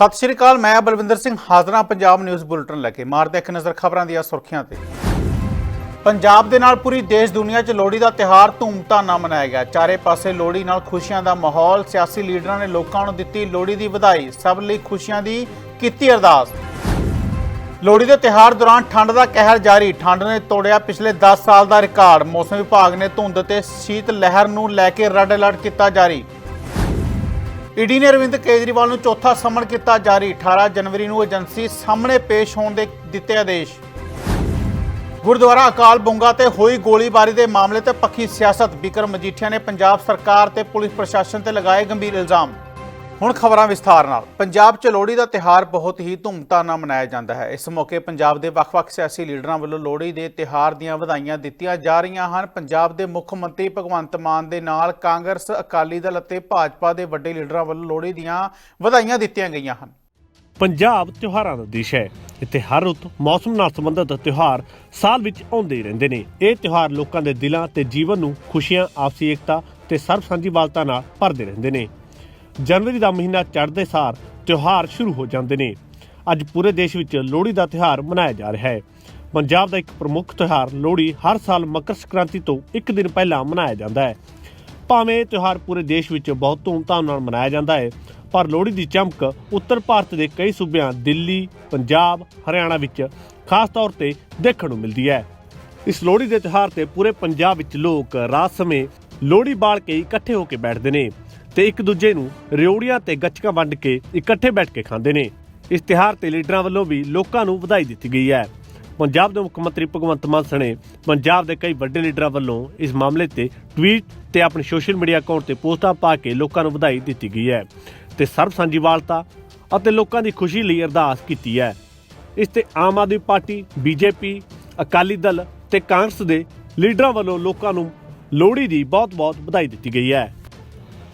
ਸਤਿ ਸ਼੍ਰੀ ਅਕਾਲ, ਮੈਂ ਬਲਵਿੰਦਰ ਸਿੰਘ ਹਾਜ਼ਰਾਂ ਪੰਜਾਬ ਨਿਊਜ਼ ਬੁਲੇਟਿਨ ਲੈ ਕੇ। ਮਾਰਦੇ ਇੱਕ ਨਜ਼ਰ ਖਬਰਾਂ ਦੀਆਂ ਸੁਰਖੀਆਂ ਤੇ। ਪੰਜਾਬ ਦੇ ਨਾਲ ਪੂਰੀ ਦੇਸ਼ ਦੁਨੀਆ 'ਚ ਲੋਹੜੀ ਦਾ ਤਿਹਾਰ ਧੂਮਧਾਮ ਨਾਲ ਮਨਾਇਆ ਗਿਆ। ਚਾਰੇ ਪਾਸੇ ਲੋਹੜੀ ਨਾਲ ਖੁਸ਼ੀਆਂ ਦਾ ਮਾਹੌਲ, ਸਿਆਸੀ ਲੀਡਰਾਂ ਨੇ ਲੋਕਾਂ ਨੂੰ ਦਿੱਤੀ ਲੋਹੜੀ ਦੀ ਵਧਾਈ, ਸਭ ਲਈ ਖੁਸ਼ੀਆਂ ਦੀ ਕੀਤੀ ਅਰਦਾਸ। ਲੋਹੜੀ ਦੇ ਤਿਹਾਰ ਦੌਰਾਨ ਠੰਡ ਦਾ ਕਹਿਰ ਜਾਰੀ। ਠੰਡ ਨੇ ਤੋੜਿਆ ਪਿਛਲੇ 10 ਸਾਲ ਦਾ ਰਿਕਾਰਡ। ਮੌਸਮ ਵਿਭਾਗ ਨੇ ਧੁੰਦ ਤੇ ਸ਼ੀਤ ਲਹਿਰ ਨੂੰ ਲੈ ਕੇ ਰੈੱਡ ਅਲਰਟ ਕੀਤਾ ਜਾਰੀ। ਈਡੀ ਨੇ ਅਰਵਿੰਦ ਕੇਜਰੀਵਾਲ ਨੂੰ ਚੌਥਾ ਸਮਨ ਕੀਤਾ ਜਾਰੀ। 18 ਜਨਵਰੀ ਨੂੰ ਏਜੰਸੀ ਸਾਹਮਣੇ ਪੇਸ਼ ਹੋਣ ਦੇ ਦਿੱਤੇ ਆਦੇਸ਼। ਗੁਰਦੁਆਰਾ ਅਕਾਲ ਬੁੰਗਾ ਤੇ ਹੋਈ ਗੋਲੀਬਾਰੀ ਦੇ ਮਾਮਲੇ ਤੇ ਪੱਖੀ ਸਿਆਸਤ। ਬਿਕਰਮ ਮਜੀਠੀਆ ਨੇ ਪੰਜਾਬ ਸਰਕਾਰ ਤੇ ਪੁਲਿਸ ਪ੍ਰਸ਼ਾਸਨ ਤੇ ਲਗਾਏ ਗੰਭੀਰ ਇਲਜ਼ਾਮ। ਹੁਣ ਖਬਰਾਂ ਵਿਸਥਾਰ ਨਾਲ। ਪੰਜਾਬ 'ਚ ਲੋਹੜੀ ਦਾ ਤਿਹਾਰ ਬਹੁਤ ਹੀ ਧੂਮਧਾਮ ਨਾਲ ਮਨਾਇਆ ਜਾਂਦਾ ਹੈ। ਇਸ ਮੌਕੇ ਪੰਜਾਬ ਦੇ ਵੱਖ-ਵੱਖ ਸਿਆਸੀ ਲੀਡਰਾਂ ਵੱਲੋਂ ਲੋਹੜੀ ਦੇ ਤਿਹਾਰ ਦੀਆਂ ਵਧਾਈਆਂ ਦਿੱਤੀਆਂ ਜਾ ਰਹੀਆਂ ਹਨ। ਪੰਜਾਬ ਦੇ ਮੁੱਖ ਮੰਤਰੀ ਭਗਵੰਤ ਮਾਨ ਦੇ ਨਾਲ ਕਾਂਗਰਸ, ਅਕਾਲੀ ਦਲ ਅਤੇ ਭਾਜਪਾ ਦੇ ਵੱਡੇ ਲੀਡਰਾਂ ਵੱਲੋਂ ਲੋਹੜੀ ਦੀਆਂ ਵਧਾਈਆਂ ਦਿੱਤੀਆਂ ਗਈਆਂ ਹਨ। ਪੰਜਾਬ ਤਿਉਹਾਰਾਂ ਦਾ ਦੇਸ਼ ਹੈ। ਇੱਥੇ ਹਰ ਰੁੱਤ ਮੌਸਮ ਨਾਲ ਸੰਬੰਧਿਤ ਤਿਉਹਾਰ ਸਾਲ ਵਿੱਚ ਆਉਂਦੇ ਹੀ ਰਹਿੰਦੇ ਨੇ। ਇਹ ਤਿਉਹਾਰ ਲੋਕਾਂ ਦੇ ਦਿਲਾਂ ਤੇ ਜੀਵਨ ਨੂੰ ਖੁਸ਼ੀਆਂ, ਆਪਸੀ ਏਕਤਾ ਤੇ ਸਰਬ ਸਾਂਝੀਵਾਲਤਾ ਨਾਲ ਭਰਦੇ ਰਹਿੰਦੇ ਨੇ। ਜਨਵਰੀ ਦਾ ਮਹੀਨਾ ਚੜ੍ਹਦੇ ਸਾਰ ਤਿਉਹਾਰ ਸ਼ੁਰੂ ਹੋ ਜਾਂਦੇ ਨੇ। ਅੱਜ ਪੂਰੇ ਦੇਸ਼ ਵਿੱਚ ਲੋਹੜੀ ਦਾ ਤਿਉਹਾਰ ਮਨਾਇਆ ਜਾ ਰਿਹਾ ਹੈ। ਪੰਜਾਬ ਦਾ ਇੱਕ ਪ੍ਰਮੁੱਖ ਤਿਉਹਾਰ ਲੋਹੜੀ ਹਰ ਸਾਲ ਮਕਰ ਸੰਕ੍ਰਾਂਤੀ ਤੋਂ ਇੱਕ ਦਿਨ ਪਹਿਲਾਂ ਮਨਾਇਆ ਜਾਂਦਾ ਹੈ। ਭਾਵੇਂ ਇਹ ਤਿਉਹਾਰ ਪੂਰੇ ਦੇਸ਼ ਵਿੱਚ ਬਹੁਤ ਧੂਮਧਾਮ ਨਾਲ ਮਨਾਇਆ ਜਾਂਦਾ ਹੈ, ਪਰ ਲੋਹੜੀ ਦੀ ਚਮਕ ਉੱਤਰ ਭਾਰਤ ਦੇ ਕਈ ਸੂਬਿਆਂ, ਦਿੱਲੀ, ਪੰਜਾਬ, ਹਰਿਆਣਾ ਵਿੱਚ ਖਾਸ ਤੌਰ ਤੇ ਦੇਖਣ ਨੂੰ ਮਿਲਦੀ ਹੈ। ਇਸ ਲੋਹੜੀ ਦੇ ਤਿਉਹਾਰ ਤੇ ਪੂਰੇ ਪੰਜਾਬ ਵਿੱਚ ਲੋਕ ਰਾਤ ਸਮੇਂ ਲੋਹੜੀ ਬਾਲ ਕੇ ਇਕੱਠੇ ਹੋ ਕੇ ਬੈਠਦੇ ਨੇ। ਤੇ ਇੱਕ ਦੂਜੇ ਨੂੰ ਰਿਉੜੀਆਂ ਤੇ ਗੱਚਕਾਂ ਵੰਡ ਕੇ ਇਕੱਠੇ ਬੈਠ ਕੇ ਖਾਂਦੇ ਨੇ। ਇਸ ਤਿਉਹਾਰ ਤੇ ਲੀਡਰਾਂ ਵੱਲੋਂ ਵੀ ਲੋਕਾਂ ਨੂੰ ਵਧਾਈ ਦਿੱਤੀ ਗਈ ਹੈ। ਪੰਜਾਬ ਦੇ ਮੁੱਖ ਮੰਤਰੀ ਭਗਵੰਤ ਮਾਨ ਸਣੇ ਪੰਜਾਬ ਦੇ ਕਈ ਵੱਡੇ ਲੀਡਰਾਂ ਵੱਲੋਂ ਇਸ ਮਾਮਲੇ ਤੇ ਟਵੀਟ ਤੇ ਆਪਣੇ ਸੋਸ਼ਲ ਮੀਡੀਆ ਅਕਾਊਂਟ ਤੇ ਪੋਸਟਾਂ ਪਾ ਕੇ ਲੋਕਾਂ ਨੂੰ ਵਧਾਈ ਦਿੱਤੀ ਗਈ ਹੈ ਤੇ ਸਰਬ ਸਾਂਝੀਵਾਲਤਾ ਅਤੇ ਲੋਕਾਂ ਦੀ ਖੁਸ਼ੀ ਲਈ ਅਰਦਾਸ ਕੀਤੀ ਹੈ। ਇਸ ਤੇ ਆਮ ਆਦਮੀ ਪਾਰਟੀ, ਬੀਜੇਪੀ, ਅਕਾਲੀ ਦਲ ਤੇ ਕਾਂਗਰਸ ਦੇ ਲੀਡਰਾਂ ਵੱਲੋਂ ਲੋਕਾਂ ਨੂੰ ਲੋਹੜੀ ਦੀ ਬਹੁਤ-ਬਹੁਤ ਵਧਾਈ ਦਿੱਤੀ ਗਈ ਹੈ।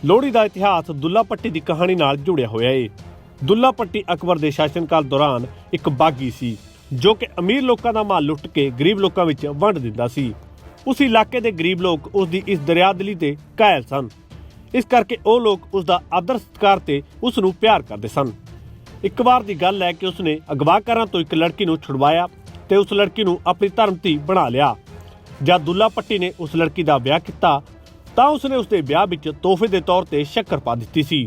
ਲੋਹੜੀ ਦਾ ਇਤਿਹਾਸ ਦੁੱਲਾ ਪੱਟੀ ਦੀ ਕਹਾਣੀ ਨਾਲ ਜੁੜਿਆ ਹੋਇਆ ਏ। ਦੁੱਲਾ ਪੱਟੀ ਅਕਬਰ ਦੇ ਸ਼ਾਸਨਕਾਲ ਦੌਰਾਨ ਇੱਕ ਬਾਗੀ ਸੀ, ਜੋ ਕਿ ਅਮੀਰ ਲੋਕਾਂ ਦਾ ਮਾਲ ਲੁੱਟ ਕੇ ਗਰੀਬ ਲੋਕਾਂ ਵਿੱਚ ਵੰਡ ਦਿੰਦਾ ਸੀ। ਉਸ ਇਲਾਕੇ ਦੇ ਗਰੀਬ ਲੋਕ ਉਸ ਦੀ ਇਸ ਦਰਿਆਦਿਲੀ ਤੇ ਕਾਇਲ ਸਨ। ਇਸ ਕਰਕੇ ਉਹ ਲੋਕ ਉਸ ਦਾ ਆਦਰ ਸਤਿਕਾਰ ਤੇ ਉਸ ਨੂੰ ਪਿਆਰ ਕਰਦੇ ਸਨ। ਇੱਕ ਵਾਰ ਦੀ ਗੱਲ ਹੈ ਕਿ ਉਸਨੇ ਅਗਵਾਕਾਰਾਂ ਤੋਂ ਇੱਕ ਲੜਕੀ ਨੂੰ ਛੁਡਵਾਇਆ ਤੇ ਉਸ ਲੜਕੀ ਨੂੰ ਆਪਣੀ ਧਰਮ ਧੀ ਬਣਾ ਲਿਆ। ਜਦ ਦੁੱਲਾ ਪੱਟੀ ਨੇ ਉਸ ਲੜਕੀ ਦਾ ਵਿਆਹ ਕੀਤਾ ਤਾਂ ਉਸਨੇ ਉਸਦੇ ਵਿਆਹ ਵਿੱਚ ਤੋਹਫੇ ਦੇ ਤੌਰ ਤੇ ਸ਼ੱਕਰ ਪਾ ਦਿੱਤੀ ਸੀ।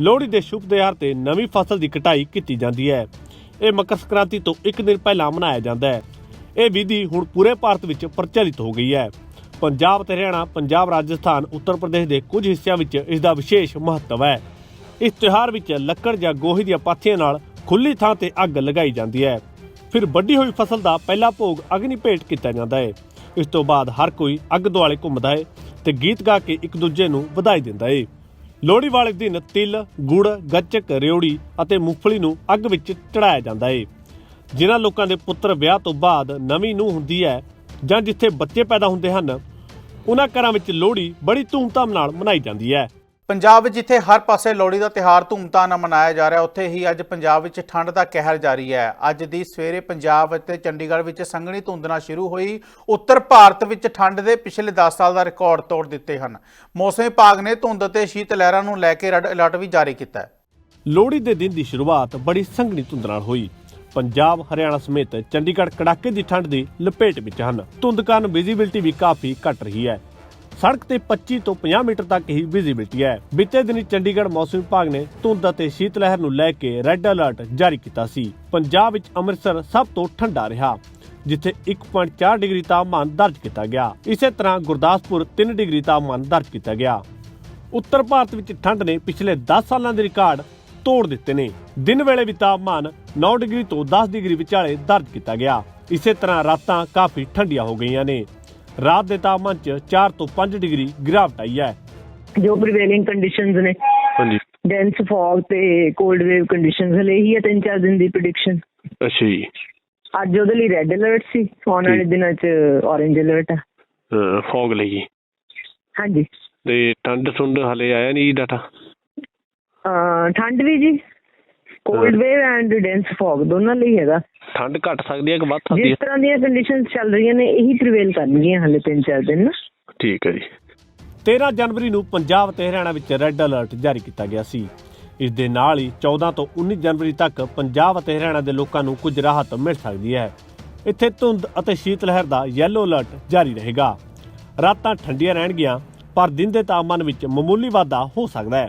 ਲੋਹੜੀ ਦੇ ਸ਼ੁਭ ਤਿਉਹਾਰ ਤੇ ਨਵੀਂ ਫਸਲ ਦੀ ਕਟਾਈ ਕੀਤੀ ਜਾਂਦੀ ਹੈ। ਇਹ ਮਕਰ ਸੰਕ੍ਰਾਂਤੀ ਤੋਂ ਇੱਕ ਦਿਨ ਪਹਿਲਾਂ ਮਨਾਇਆ ਜਾਂਦਾ ਹੈ। ਇਹ ਵਿਧੀ ਹੁਣ ਪੂਰੇ ਭਾਰਤ ਵਿੱਚ ਪ੍ਰਚਲਿਤ ਹੋ ਗਈ ਹੈ। ਪੰਜਾਬ ਤੇ ਹਰਿਆਣਾ, ਪੰਜਾਬ, ਰਾਜਸਥਾਨ, ਉੱਤਰ ਪ੍ਰਦੇਸ਼ ਦੇ ਕੁਝ ਹਿੱਸਿਆਂ ਵਿੱਚ ਇਸ ਦਾ ਵਿਸ਼ੇਸ਼ ਮਹੱਤਵ ਹੈ। ਇਸ ਤਿਉਹਾਰ ਵਿੱਚ ਲੱਕੜ ਜਾਂ ਗੋਹੇ ਦੀਆਂ ਪਾਥੀਆਂ ਨਾਲ ਖੁੱਲੀ ਥਾਂ ਤੇ ਅੱਗ ਲਗਾਈ ਜਾਂਦੀ ਹੈ। ਫਿਰ ਵੱਡੀ ਹੋਈ ਫਸਲ ਦਾ ਪਹਿਲਾ ਭੋਗ ਅਗਨੀ ਭੇਟ ਕੀਤਾ ਜਾਂਦਾ ਹੈ। ਇਸ ਤੋਂ ਬਾਅਦ ਹਰ ਕੋਈ ਅੱਗ ਦੁਆਲੇ ਘੁੰਮਦਾ ਹੈ। ਤੇ ਗੀਤ ਗਾ ਕੇ ਇੱਕ ਦੂਜੇ ਨੂੰ ਵਧਾਈ ਦਿੰਦਾ ਏ। ਲੋਹੜੀ ਵਾਲੇ ਦਿਨ ਤਿਲ, ਗੁੜ, ਗੱਚਕ, ਰਿਉੜੀ ਅਤੇ ਮੂੰਗਫਲੀ ਨੂੰ ਅੱਗ ਵਿੱਚ ਚੜਾਇਆ ਜਾਂਦਾ ਏ। ਜਿਨ੍ਹਾਂ ਲੋਕਾਂ ਦੇ ਪੁੱਤਰ ਵਿਆਹ ਤੋਂ ਬਾਅਦ ਨਵੀਂ ਨੂੰਹ ਹੁੰਦੀ ਹੈ ਜਾਂ ਜਿੱਥੇ ਬੱਚੇ ਪੈਦਾ ਹੁੰਦੇ ਹਨ, ਉਹਨਾਂ ਘਰਾਂ ਵਿੱਚ ਲੋਹੜੀ ਬੜੀ ਧੂਮਧਾਮ ਨਾਲ ਮਨਾਈ ਜਾਂਦੀ ਹੈ। ਪੰਜਾਬ ਵਿੱਚ ਜਿੱਥੇ ਹਰ ਪਾਸੇ ਲੋਹੜੀ ਦਾ ਤਿਹਾਰ ਧੂਮਧਾਮ ਨਾਲ ਮਨਾਇਆ ਜਾ ਰਿਹਾ, ਉੱਥੇ ਹੀ ਅੱਜ ਪੰਜਾਬ ਵਿੱਚ ਠੰਡ ਦਾ ਕਹਿਰ ਜਾਰੀ ਹੈ। ਅੱਜ ਦੀ ਸਵੇਰੇ ਪੰਜਾਬ ਅਤੇ ਚੰਡੀਗੜ੍ਹ ਵਿੱਚ ਸੰਘਣੀ ਧੁੰਦ ਨਾਲ ਸ਼ੁਰੂ ਹੋਈ। ਉੱਤਰ ਭਾਰਤ ਵਿੱਚ ਠੰਡ ਦੇ ਪਿਛਲੇ 10 ਸਾਲ ਦਾ ਰਿਕਾਰਡ ਤੋੜ ਦਿੱਤੇ ਹਨ। ਮੌਸਮ ਵਿਭਾਗ ਨੇ ਧੁੰਦ ਅਤੇ ਸ਼ੀਤ ਲਹਿਰਾਂ ਨੂੰ ਲੈ ਕੇ ਰੈੱਡ ਅਲਰਟ ਵੀ ਜਾਰੀ ਕੀਤਾ ਹੈ। ਲੋਹੜੀ ਦੇ ਦਿਨ ਦੀ ਸ਼ੁਰੂਆਤ ਬੜੀ ਸੰਘਣੀ ਧੁੰਦ ਨਾਲ ਹੋਈ। ਪੰਜਾਬ, ਹਰਿਆਣਾ ਸਮੇਤ ਚੰਡੀਗੜ੍ਹ ਕੜਾਕੇ ਦੀ ਠੰਡ ਦੀ ਲਪੇਟ ਵਿੱਚ ਹਨ। ਧੁੰਦ ਕਾਰਨ ਵਿਜ਼ਿਬਿਲਟੀ ਵੀ ਕਾਫੀ ਘਟ ਰਹੀ ਹੈ। ਸੜਕ ਤੇ 25 ਤੋਂ 50 ਮੀਟਰ ਤੱਕ ਹੀ ਵਿਜ਼ਿਬਿਲਟੀ ਹੈ। ਬੀਤੇ ਦਿਨੀ ਚੰਡੀਗੜ੍ਹ ਮੌਸਮ ਵਿਭਾਗ ਨੇ ਧੁੰਦ ਅਤੇ ਸ਼ੀਤ ਲਹਿਰ ਨੂੰ ਲੈ ਕੇ ਰੈੱਡ ਅਲਰਟ ਜਾਰੀ ਕੀਤਾ ਸੀ। ਪੰਜਾਬ ਵਿੱਚ ਅੰਮ੍ਰਿਤਸਰ ਸਭ ਤੋਂ ਠੰਡਾ ਰਿਹਾ, ਜਿੱਥੇ 1.4 ਡਿਗਰੀ ਤਾਪਮਾਨ ਦਰਜ ਕੀਤਾ ਗਿਆ। ਇਸੇ ਤਰ੍ਹਾਂ ਗੁਰਦਾਸਪੁਰ 3 ਡਿਗਰੀ ਤਾਪਮਾਨ ਦਰਜ ਕੀਤਾ ਗਿਆ। ਉੱਤਰ ਭਾਰਤ ਵਿੱਚ ਠੰਡ ਨੇ ਪਿਛਲੇ 10 ਸਾਲਾਂ ਦੇ ਰਿਕਾਰਡ ਤੋੜ ਦਿੱਤੇ ਨੇ। ਦਿਨ ਵੇਲੇ ਵੀ ਤਾਪਮਾਨ 9 ਡਿਗਰੀ ਤੋਂ 10 ਡਿਗਰੀ ਵਿਚਾਲੇ ਦਰਜ ਕੀਤਾ ਗਿਆ। ਇਸੇ ਤਰ੍ਹਾਂ ਰਾਤਾਂ ਕਾਫੀ ਠੰਡੀਆਂ ਹੋ ਗਈਆਂ ਨੇ। ਰਾਤ ਦੇ ਤਾਪਮਾਨ 'ਚ 4 ਤੋਂ 5 ਡਿਗਰੀ ਗਿਰਾਵਟ ਆਈ ਹੈ। ਜੋ ਪ੍ਰੀਵੇਲਿੰਗ ਕੰਡੀਸ਼ਨਸ ਨੇ। ਹਾਂਜੀ। ਡੈਂਸ ਫੌਗ ਤੇ ਕੋਲਡ ਵੇਵ ਕੰਡੀਸ਼ਨਸ ਹਲੇ ਹੈ ਤਿੰਨ ਚਾਰ ਦਿਨ ਦੀ ਪ੍ਰੈਡਿਕਸ਼ਨ ਅੱਛਾ ਜੀ। ਅੱਜ ਉਹਦੇ ਲਈ ਰੈੱਡ ਅਲਰਟ ਸੀ ਆਉਣ ਵਾਲੇ। ਦਿਨਾਂ 'ਚ ਔਰੇਂਜ ਅਲਰਟ ਆ। ਫੌਗ ਲਈ। ਹਾਂਜੀ। ਤੇ ਠੰਡ ਠੁੰਡ ਹਲੇ ਆਇਆ ਨਹੀਂ ਡਾਟਾ ਠੰਡ ਵੀ ਜੀ cold wave and dense fog ਦੋਨਾਂ ਲਈ ਹੈਗਾ। ਠੰਡ ਘਟ ਸਕਦੀ ਹੈ ਕਿ ਵੱਧ ਸਕਦੀ ਜਿਸ ਹੈ? ਤਰ੍ਹਾਂ ਦੀਆਂ ਕੰਡੀਸ਼ਨਸ ਚੱਲ ਰਹੀਆਂ ਨੇ ਇਹੀ ਪ੍ਰੀਵੇਲ ਕਰਨਗੀਆਂ ਹਲੇ ਤਿੰਨ ਚਾਰ ਦਿਨ ਨਾ। ਠੀਕ ਹੈ ਜੀ। 13 ਜਨਵਰੀ ਨੂੰ ਪੰਜਾਬ ਤੇ ਹਰਿਆਣਾ ਵਿੱਚ ਰੈੱਡ ਅਲਰਟ ਜਾਰੀ ਕੀਤਾ ਗਿਆ ਸੀ। ਇਸ ਦੇ ਨਾਲ ਹੀ 14 ਤੋਂ 19 ਜਨਵਰੀ ਤੱਕ ਪੰਜਾਬ ਅਤੇ ਹਰਿਆਣਾ ਦੇ ਲੋਕਾਂ ਨੂੰ ਕੁਝ ਰਾਹਤ ਮਿਲ ਸਕਦੀ ਹੈ। ਇੱਥੇ ਧੁੰਦ ਅਤੇ ਸ਼ੀਤ ਲਹਿਰ ਦਾ ਯੈਲੋ ਅਲਰਟ ਜਾਰੀ ਰਹੇਗਾ। ਰਾਤਾਂ ਠੰਡੀਆਂ ਰਹਿਣਗੀਆਂ ਪਰ ਦਿਨ ਦੇ ਤਾਪਮਾਨ ਵਿੱਚ ਮਾਮੂਲੀ ਵਾਧਾ ਹੋ ਸਕਦਾ ਹੈ।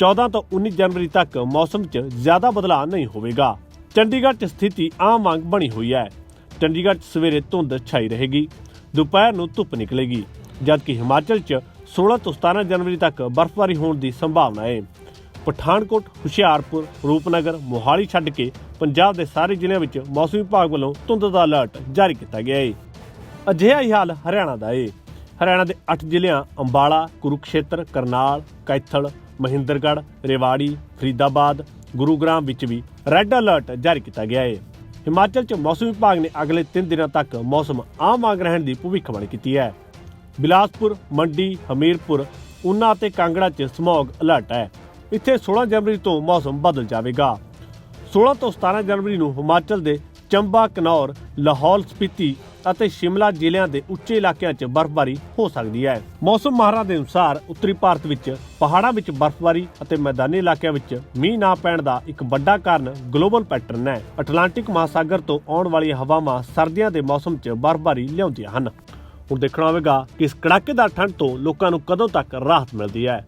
14 ਤੋਂ 19 ਜਨਵਰੀ ਤੱਕ ਮੌਸਮ 'ਚ ਜ਼ਿਆਦਾ ਬਦਲਾਅ ਨਹੀਂ ਹੋਵੇਗਾ। ਚੰਡੀਗੜ੍ਹ 'ਚ ਸਥਿਤੀ ਆਮ ਵਾਂਗ ਬਣੀ ਹੋਈ ਹੈ। ਚੰਡੀਗੜ੍ਹ 'ਚ ਸਵੇਰੇ ਧੁੰਦ ਛਾਈ ਰਹੇਗੀ, ਦੁਪਹਿਰ ਨੂੰ ਧੁੱਪ ਨਿਕਲੇਗੀ, ਜਦਕਿ ਹਿਮਾਚਲ 'ਚ 16 ਤੋਂ 17 ਜਨਵਰੀ ਤੱਕ ਬਰਫ਼ਬਾਰੀ ਹੋਣ ਦੀ ਸੰਭਾਵਨਾ ਹੈ। ਪਠਾਨਕੋਟ, ਹੁਸ਼ਿਆਰਪੁਰ, ਰੂਪਨਗਰ, ਮੋਹਾਲੀ ਛੱਡ ਕੇ ਪੰਜਾਬ ਦੇ ਸਾਰੇ ਜ਼ਿਲ੍ਹਿਆਂ ਵਿੱਚ ਮੌਸਮ ਵਿਭਾਗ ਵੱਲੋਂ ਧੁੰਦ ਦਾ ਅਲਰਟ ਜਾਰੀ ਕੀਤਾ ਗਿਆ ਹੈ। ਅਜਿਹਾ ਹੀ ਹਾਲ ਹਰਿਆਣਾ ਦਾ ਹੈ। ਹਰਿਆਣਾ ਦੇ 8 ਜ਼ਿਲ੍ਹਿਆਂ ਅੰਬਾਲਾ, ਕੁਰੂਕਸ਼ੇਤਰ, ਕਰਨਾਲ, ਕੈਥਲ ਮਹਿੰਦਰਗੜ੍ਹ, ਰੇਵਾੜੀ, ਫਰੀਦਾਬਾਦ, ਗੁਰੂਗ੍ਰਾਮ ਵਿੱਚ ਵੀ ਰੈੱਡ ਅਲਰਟ ਜਾਰੀ ਕੀਤਾ ਗਿਆ ਹੈ ਹਿਮਾਚਲ 'ਚ ਮੌਸਮ ਵਿਭਾਗ ਨੇ ਅਗਲੇ 3 ਦਿਨਾਂ ਤੱਕ ਮੌਸਮ ਆਮ ਵਾਂਗ ਰਹਿਣ ਦੀ ਭਵਿੱਖਬਾਣੀ ਕੀਤੀ ਹੈ। ਬਿਲਾਸਪੁਰ, ਮੰਡੀ, ਹਮੀਰਪੁਰ, ਉਨਾ ਅਤੇ ਕਾਂਗੜਾ 'ਚ ਸਮੌਗ ਅਲਰਟ ਹੈ। ਇੱਥੇ 16 ਜਨਵਰੀ ਤੋਂ ਮੌਸਮ ਬਦਲ ਜਾਵੇਗਾ। 16 ਤੋਂ 17 ਜਨਵਰੀ ਨੂੰ ਹਿਮਾਚਲ ਦੇ ਚੰਬਾ, ਕਨੌਰ, ਲਾਹੌਲ, ਸਪੀਤੀ ਅਤੇ ਸ਼ਿਮਲਾ ਜ਼ਿਲ੍ਹਿਆਂ ਦੇ ਉੱਚੇ ਇਲਾਕਿਆਂ 'ਚ ਬਰਫ਼ਬਾਰੀ ਹੋ ਸਕਦੀ ਹੈ। ਮੌਸਮ ਮਾਹਰਾਂ ਦੇ ਅਨੁਸਾਰ ਉੱਤਰੀ ਭਾਰਤ ਵਿੱਚ ਪਹਾੜਾਂ ਵਿੱਚ ਬਰਫ਼ਬਾਰੀ ਅਤੇ ਮੈਦਾਨੀ ਇਲਾਕਿਆਂ ਵਿੱਚ ਮੀਂਹ ਨਾ ਪੈਣ ਦਾ ਇੱਕ ਵੱਡਾ ਕਾਰਨ ਗਲੋਬਲ ਪੈਟਰਨ ਹੈ। ਅਟਲਾਂਟਿਕ ਮਹਾਸਾਗਰ ਤੋਂ ਆਉਣ ਵਾਲੀਆਂ ਹਵਾਵਾਂ ਸਰਦੀਆਂ ਦੇ ਮੌਸਮ 'ਚ ਬਰਫ਼ਬਾਰੀ ਲਿਆਉਂਦੀਆਂ ਹਨ। ਹੁਣ ਦੇਖਣਾ ਹੋਵੇਗਾ ਕਿ ਇਸ ਕੜਾਕੇਦਾਰ ਠੰਡ ਤੋਂ ਲੋਕਾਂ ਨੂੰ ਕਦੋਂ ਤੱਕ ਰਾਹਤ ਮਿਲਦੀ ਹੈ।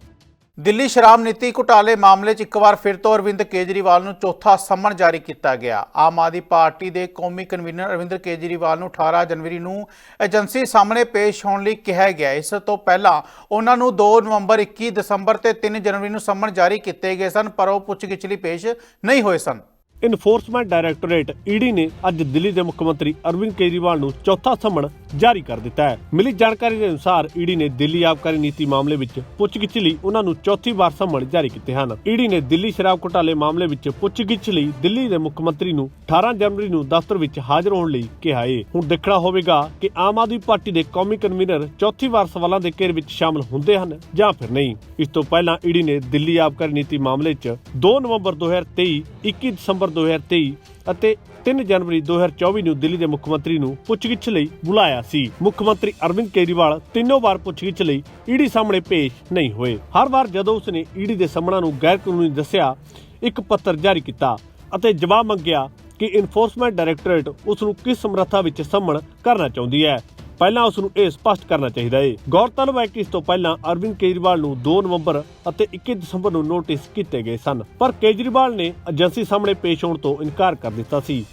ਦਿੱਲੀ ਸ਼ਰਾਬ ਨੀਤੀ ਘੁਟਾਲੇ ਮਾਮਲੇ 'ਚ ਇੱਕ ਵਾਰ ਫਿਰ ਤੋਂ ਅਰਵਿੰਦ ਕੇਜਰੀਵਾਲ ਨੂੰ ਚੌਥਾ ਸੰਮਨ ਜਾਰੀ ਕੀਤਾ ਗਿਆ। ਆਮ ਆਦਮੀ ਪਾਰਟੀ ਦੇ ਕੌਮੀ ਕਨਵੀਨਰ ਅਰਵਿੰਦ ਕੇਜਰੀਵਾਲ ਨੂੰ 18 ਜਨਵਰੀ ਨੂੰ ਏਜੰਸੀ ਸਾਹਮਣੇ ਪੇਸ਼ ਹੋਣ ਲਈ ਕਿਹਾ ਗਿਆ। ਇਸ ਤੋਂ ਪਹਿਲਾਂ ਉਹਨਾਂ ਨੂੰ 2 ਨਵੰਬਰ 21 ਦਸੰਬਰ ਤੇ 3 ਜਨਵਰੀ ਨੂੰ ਸੰਮਨ ਜਾਰੀ ਕੀਤੇ ਗਏ ਸਨ, ਪਰ ਉਹ ਪੁੱਛਗਿੱਛ ਲਈ ਪੇਸ਼ ਨਹੀਂ ਹੋਏ ਸਨ। ਇਨਫੋਰਸਮੈਂਟ ਡਾਇਰੈਕਟੋਰੇਟ ਈਡੀ ਨੇ ਅੱਜ ਦਿੱਲੀ ਦੇ ਮੁੱਖ ਮੰਤਰੀ ਅਰਵਿੰਦ ਕੇਜਰੀਵਾਲ ਨੂੰ ਚੌਥਾ ਸੰਮਨ ਜਾਰੀ ਕਰ ਦਿੱਤਾ ਹੈ। ਮਿਲੀ ਜਾਣਕਾਰੀ ਦੇ ਅਨੁਸਾਰ ਈਡੀ ਨੇ ਦਿੱਲੀ ਆਬਕਾਰੀ ਨੀਤੀ ਮਾਮਲੇ ਵਿੱਚ ਪੁੱਛਗਿੱਛ ਲਈ ਉਹਨਾਂ ਨੂੰ ਚੌਥੀ ਵਾਰ ਸੰਮਨ ਜਾਰੀ ਕੀਤੇ ਹਨ। ਈਡੀ ਨੇ ਦਿੱਲੀ ਸ਼ਰਾਬ ਘੁਟਾਲੇ ਮਾਮਲੇ ਵਿੱਚ ਪੁੱਛਗਿੱਛ ਲਈ ਦਿੱਲੀ ਦੇ ਮੁੱਖ ਮੰਤਰੀ ਨੂੰ 18 ਜਨਵਰੀ ਨੂੰ ਦਫ਼ਤਰ ਵਿੱਚ ਹਾਜ਼ਰ ਹੋਣ ਲਈ ਕਿਹਾ ਏ। ਹੁਣ ਦੇਖਣਾ ਹੋਵੇਗਾ ਕਿ ਆਮ ਆਦਮੀ ਪਾਰਟੀ ਦੇ ਕੌਮੀ ਕਨਵੀਨਰ ਚੌਥੀ ਵਾਰ ਸਵਾਲਾਂ ਦੇ ਘੇਰ ਵਿੱਚ ਸ਼ਾਮਲ ਹੁੰਦੇ ਹਨ ਜਾਂ ਫਿਰ ਨਹੀਂ। ਇਸ ਤੋਂ ਪਹਿਲਾਂ ਈਡੀ ਨੇ ਦਿੱਲੀ ਆਬਕਾਰੀ ਨੀਤੀ ਮਾਮਲੇ 'ਚ 2 ਨਵੰਬਰ 2023 21 ਦਸੰਬਰ 2023 ਅਤੇ 3 ਜਨਵਰੀ 2024 ਨੂੰ ਦਿੱਲੀ ਦੇ ਮੁੱਖ ਮੰਤਰੀ ਨੂੰ ਪੁੱਛਗਿੱਛ ਲਈ ਬੁਲਾਇਆ ਸੀ। ਮੁੱਖ ਮੰਤਰੀ ਅਰਵਿੰਦ ਕੇਜਰੀਵਾਲ ਤਿੰਨੋਂ ਵਾਰ ਪੁੱਛਗਿੱਛ ਲਈ ਈਡੀ ਸਾਹਮਣੇ ਪੇਸ਼ ਨਹੀਂ ਹੋਏ। ਹਰ ਵਾਰ ਜਦੋਂ ਉਸਨੇ ਈਡੀ ਦੇ ਸਾਹਮਣਾ ਨੂੰ ਗੈਰ ਕਾਨੂੰਨੀ ਦੱਸਿਆ, ਇੱਕ ਪੱਤਰ ਜਾਰੀ ਕੀਤਾ ਅਤੇ ਜਵਾਬ ਮੰਗਿਆ ਕਿ ਇਨਫੋਰਸਮੈਂਟ ਡਾਇਰੈਕਟੋਰੇਟ ਉਸ ਨੂੰ ਕਿਸ ਸਮਰੱਥਾ ਵਿੱਚ ਸੰਮਣ ਕਰਨਾ ਚਾਹੁੰਦੀ ਹੈ। ਪਹਿਲਾਂ ਉਸ ਨੂੰ ਇਹ ਸਪਸ਼ਟ ਕਰਨਾ ਚਾਹੀਦਾ ਹੈ ਗੌਰਤਲਬ ਹੈ ਕਿ ਇਸ ਤੋਂ ਪਹਿਲਾਂ ਅਰਵਿੰਦ ਕੇਜਰੀਵਾਲ ਨੂੰ 2 ਨਵੰਬਰ ਅਤੇ 21 ਦਸੰਬਰ ਨੂੰ ਨੋਟਿਸ ਕੀਤੇ ਗਏ ਸਨ। ਪਰ ਕੇਜਰੀਵਾਲ ਨੇ ਏਜੰਸੀ ਸਾਹਮਣੇ ਪੇਸ਼ ਹੋਣ ਤੋਂ ਇਨਕਾਰ ਕਰ ਦਿੱਤਾ ਸੀ।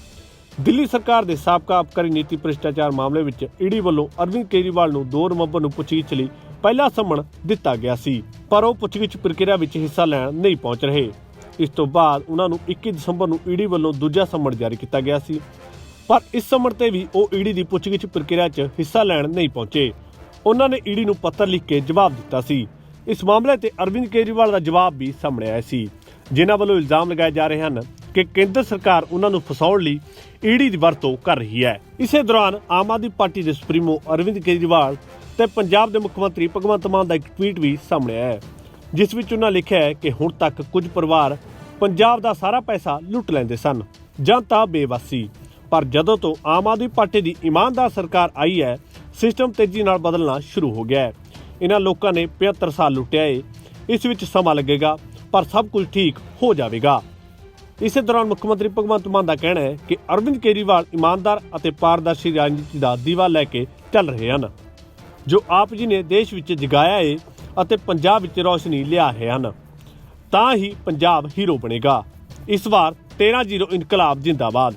ਦਿੱਲੀ ਸਰਕਾਰ ਦੇ ਸਾਬਕਾ ਅਬਕਾਰੀ ਨੀਤੀ ਭ੍ਰਿਸ਼ਟਾਚਾਰ ਮਾਮਲੇ ਵਿੱਚ ਈਡੀ ਵੱਲੋਂ ਅਰਵਿੰਦ ਕੇਜਰੀਵਾਲ ਨੂੰ 2 ਨਵੰਬਰ ਨੂੰ ਪੁੱਛਗਿੱਛ ਲਈ ਪਹਿਲਾ ਸਮਣ ਦਿੱਤਾ ਗਿਆ ਸੀ। ਪਰ ਉਹ ਪੁੱਛਗਿੱਛ ਪ੍ਰਕਿਰਿਆ ਵਿੱਚ ਹਿੱਸਾ ਲੈਣ ਨਹੀਂ ਪਹੁੰਚ ਰਹੇ। ਇਸ ਤੋਂ ਬਾਅਦ ਉਹਨਾਂ ਨੂੰ 21 ਦਸੰਬਰ ਨੂੰ ਈਡੀ ਵੱਲੋਂ ਦੂਜਾ ਸੰਮਣ ਜਾਰੀ ਕੀਤਾ ਗਿਆ ਸੀ। ਪਰ ਇਸ ਸਮਰ ਤੇ ਵੀ ਉਹ ਈਡੀ ਦੀ ਪੁੱਛਗਿੱਛ ਪ੍ਰਕਿਰਿਆ 'ਚ ਹਿੱਸਾ ਲੈਣ ਨਹੀਂ ਪਹੁੰਚੇ। ਉਹਨਾਂ ਨੇ ਈਡੀ ਨੂੰ ਪੱਤਰ ਲਿਖ ਕੇ ਜਵਾਬ ਦਿੱਤਾ ਸੀ। ਇਸ ਮਾਮਲੇ ਤੇ ਅਰਵਿੰਦ ਕੇਜਰੀਵਾਲ ਦਾ ਜਵਾਬ ਵੀ ਸਾਹਮਣੇ ਆਇਆ ਸੀ। ਜਿਨ੍ਹਾਂ ਵੱਲੋਂ ਇਲਜ਼ਾਮ ਲਗਾਏ ਜਾ ਰਹੇ ਹਨ ਕਿ ਕੇਂਦਰ ਸਰਕਾਰ ਉਹਨਾਂ ਨੂੰ ਫਸਾਉਣ ਲਈ ਈਡੀ ਦੀ ਵਰਤੋਂ ਕਰ ਰਹੀ ਹੈ। ਇਸੇ ਦੌਰਾਨ ਆਮ ਆਦਮੀ ਪਾਰਟੀ ਦੇ ਸੁਪਰੀਮੋ ਅਰਵਿੰਦ ਕੇਜਰੀਵਾਲ ਤੇ ਪੰਜਾਬ ਦੇ ਮੁੱਖ ਮੰਤਰੀ ਭਗਵੰਤ ਮਾਨ ਦਾ ਇੱਕ ਟਵੀਟ ਵੀ ਸਾਹਮਣੇ ਆਇਆ ਹੈ, ਜਿਸ ਵਿੱਚ ਉਹਨਾਂ ਲਿਖਿਆ ਹੈ ਕਿ ਹੁਣ ਤੱਕ ਕੁਝ ਪਰਿਵਾਰ ਪੰਜਾਬ ਦਾ ਸਾਰਾ ਪੈਸਾ ਲੁੱਟ ਲੈਂਦੇ ਸਨ। ਜਾਂ ਤਾਂ ਬੇਵਸੀ। ਪਰ ਜਦੋਂ ਤੋਂ ਆਮ ਆਦਮੀ ਪਾਰਟੀ ਦੀ ਇਮਾਨਦਾਰ ਸਰਕਾਰ ਆਈ ਹੈ, ਸਿਸਟਮ ਤੇਜ਼ੀ ਨਾਲ ਬਦਲਣਾ ਸ਼ੁਰੂ ਹੋ ਗਿਆ ਹੈ। ਇਹਨਾਂ ਲੋਕਾਂ ਨੇ 75 ਸਾਲ ਲੁੱਟਿਆ ਏ। ਇਸ ਵਿੱਚ ਸਮਾਂ ਲੱਗੇਗਾ, ਪਰ ਸਭ ਕੁਝ ਠੀਕ ਹੋ ਜਾਵੇਗਾ। ਇਸੇ ਦੌਰਾਨ ਮੁੱਖ ਮੰਤਰੀ ਭਗਵੰਤ ਮਾਨ ਦਾ ਕਹਿਣਾ ਹੈ ਕਿ ਅਰਵਿੰਦ ਕੇਜਰੀਵਾਲ ਇਮਾਨਦਾਰ ਅਤੇ ਪਾਰਦਰਸ਼ੀ ਰਾਜਨੀਤੀ ਦਾ ਦੀਵਾ ਲੈ ਕੇ ਚੱਲ ਰਹੇ ਹਨ। ਜੋ ਆਪ ਜੀ ਨੇ ਦੇਸ਼ ਵਿੱਚ ਜਗਾਇਆ ਏ ਅਤੇ ਪੰਜਾਬ ਵਿੱਚ ਰੌਸ਼ਨੀ ਲਿਆ ਰਹੇ ਹਨ। ਤਾਂ ਹੀ ਪੰਜਾਬ ਹੀਰੋ ਬਣੇਗਾ। ਇਸ ਵਾਰ 13-0 ਇਨਕਲਾਬ ਜਿੰਦਾਬਾਦ।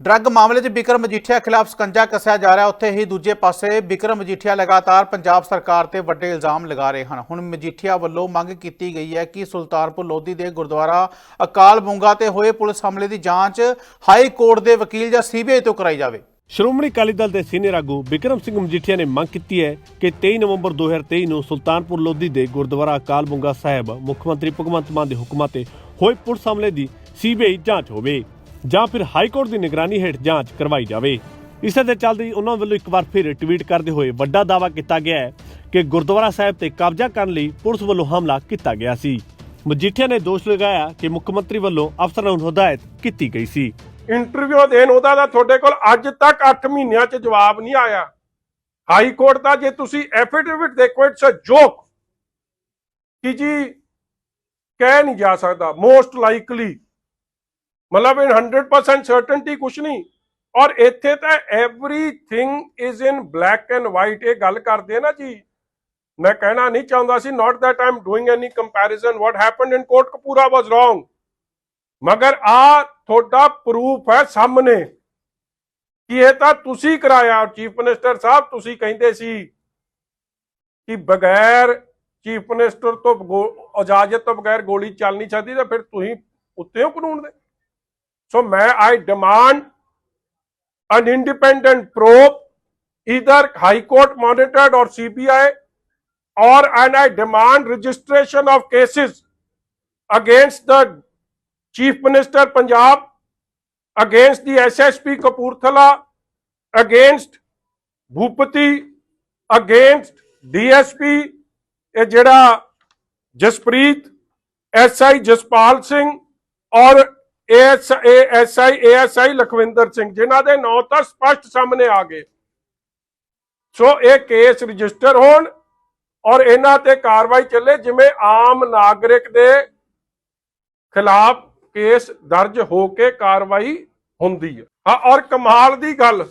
ਡਰੱਗ ਮਾਮਲੇ 'ਚ ਬਿਕਰਮ ਮਜੀਠੀਆ ਖਿਲਾਫ ਸਕੰਜਾ ਕੱਸਿਆ ਜਾ ਰਿਹਾ। ਉੱਥੇ ਹੀ ਦੂਜੇ ਪਾਸੇ ਬਿਕਰਮ ਮਜੀਠੀਆ ਲਗਾਤਾਰ ਪੰਜਾਬ ਸਰਕਾਰ ਤੇ ਵੱਡੇ ਇਲਜ਼ਾਮ ਲਗਾ ਰਹੇ ਹਨ। ਹੁਣ ਮਜੀਠੀਆ ਵੱਲੋਂ ਮੰਗ ਕੀਤੀ ਗਈ ਹੈ ਕਿ ਸੁਲਤਾਨਪੁਰ ਲੋਧੀ ਦੇ ਗੁਰਦੁਆਰਾ ਅਕਾਲ ਬੁੰਗਾ ਤੇ ਹੋਏ ਪੁਲਿਸ ਹਮਲੇ ਦੀ ਜਾਂਚ ਹਾਈ ਕੋਰਟ ਦੇ ਵਕੀਲ ਜਾਂ ਸੀਬੀਆਈ ਤੋਂ ਕਰਾਈ ਜਾਵੇ। ਸ਼੍ਰੋਮਣੀ ਅਕਾਲੀ ਦਲ ਦੇ ਸੀਨੀਅਰ ਆਗੂ ਬਿਕਰਮ ਸਿੰਘ ਮਜੀਠੀਆ ਨੇ ਮੰਗ ਕੀਤੀ ਹੈ ਕਿ 23 ਨਵੰਬਰ 2023 ਨੂੰ ਸੁਲਤਾਨਪੁਰ ਲੋਧੀ ਦੇ ਗੁਰਦੁਆਰਾ ਅਕਾਲ ਬੁੰਗਾ ਸਾਹਿਬ ਮੁੱਖ ਮੰਤਰੀ ਭਗਵੰਤ ਮਾਨ ਦੇ ਹੁਕਮਾਂ ਤੇ ਹੋਏ ਪੁਲਿਸ ਹਮਲੇ ਦੀ ਸੀਬੀਆਈ ਜਾਂਚ ਹੋਵੇ। ਜਾਂ ਫਿਰ ਹਾਈ ਕੋਰਟ ਦੀ ਨਿਗਰਾਨੀ ਹੇਠ ਜਾਂਚ ਕਰਵਾਈ ਜਾਵੇ। ਇਸੇ ਦੇ ਚੱਲਦੇ ਉਹਨਾਂ ਵੱਲੋਂ ਇੱਕ ਵਾਰ ਫਿਰ ਟਵੀਟ ਕਰਦੇ ਹੋਏ ਵੱਡਾ ਦਾਅਵਾ ਕੀਤਾ ਗਿਆ ਹੈ ਕਿ ਗੁਰਦੁਆਰਾ ਸਾਹਿਬ ਤੇ ਕਬਜ਼ਾ ਕਰਨ ਲਈ ਪੁਲਿਸ ਵੱਲੋਂ ਹਮਲਾ ਕੀਤਾ ਗਿਆ ਸੀ। ਮਜੀਠੀਆ ਨੇ ਦੋਸ਼ ਲਗਾਇਆ ਕਿ ਮੁੱਖ ਮੰਤਰੀ ਵੱਲੋਂ ਅਫਸਰਾਂ ਨੂੰ ਹਦਾਇਤ ਕੀਤੀ ਗਈ ਸੀ। ਇੰਟਰਵਿਊ ਦੇਣ ਉਹਦਾ ਦਾ ਤੁਹਾਡੇ ਕੋਲ ਅੱਜ ਤੱਕ 8 ਮਹੀਨਿਆਂ 'ਚ ਜਵਾਬ ਨਹੀਂ ਆਇਆ। ਹਾਈ ਕੋਰਟ ਦਾ ਜੇ ਤੁਸੀਂ ਐਫੀਡੇਵਿਟ ਦੇਖੋ ਇਟਸ ਅ ਜੋਕ ਕਿ ਜੀ, ਕਹਿ ਨਹੀਂ ਜਾ ਸਕਦਾ। ਮੋਸਟ ਲਾਈਕਲੀ ਮਤਲਬ ਇਨ 100% ਸਰਟਨਟੀ ਕੁਛ ਨਹੀਂ ਔਰ ਇੱਥੇ ਤਾਂ everything is in black and white ਇਹ ਗੱਲ ਕਰਦੇ ਆ ਨਾ ਜੀ ਮੈਂ ਕਹਿਣਾ ਨਹੀਂ ਚਾਹੁੰਦਾ ਸੀ not that I am doing any comparison what happened in Kotkapura was wrong ਮਗਰ ਆ ਤੁਹਾਡਾ ਪ੍ਰੂਫ ਹੈ ਸਾਹਮਣੇ ਕਿ ਇਹ ਤਾਂ ਤੁਸੀਂ ਕਰਾਇਆ ਚੀਫ ਮਿਨਿਸਟਰ ਸਾਹਿਬ ਤੁਸੀਂ ਕਹਿੰਦੇ ਸੀ ਕਿ ਬਗੈਰ ਚੀਫ ਮਿਨਿਸਟਰ ਤੋਂ ਗੋ- ਇਜਾਜ਼ਤ ਤੋਂ ਬਗੈਰ ਗੋਲੀ ਚੱਲ ਨਹੀਂ ਸਕਦੀ ਤਾਂ ਫਿਰ ਤੁਸੀਂ ਉੱਤੇ ਹੋ ਕਾਨੂੰਨ ਦੇ ਸੋ ਮੈਂ I demand an independent probe either high court monitored or cbi or and i demand registration of cases against the chief minister punjab against the ssp kapurthala against Bhupati against dsp ਇਹ ਜਿਹੜਾ Jaspreet SI Jaspal Singh ਔਰ SI ASI Lakhwinder Singh, ਜਿਨ੍ਹਾਂ ਦੇ ਨਾਂ ਤਾਂ ਸਪਸ਼ਟ ਸਾਹਮਣੇ ਆ ਗਏ। ਸੋ ਇਹ ਕੇਸ ਰਜਿਸਟਰ ਹੋਣ ਔਰ ਇਹਨਾਂ ਤੇ ਕਾਰਵਾਈ ਚੱਲੇ, ਜਿਵੇਂ ਆਮ ਨਾਗਰਿਕ ਦੇ ਖਿਲਾਫ ਕੇਸ ਦਰਜ ਹੋ ਕੇ ਕਾਰਵਾਈ ਹੁੰਦੀ ਹੈ। ਹਾਂ, ਔਰ ਕਮਾਲ ਦੀ ਗੱਲ,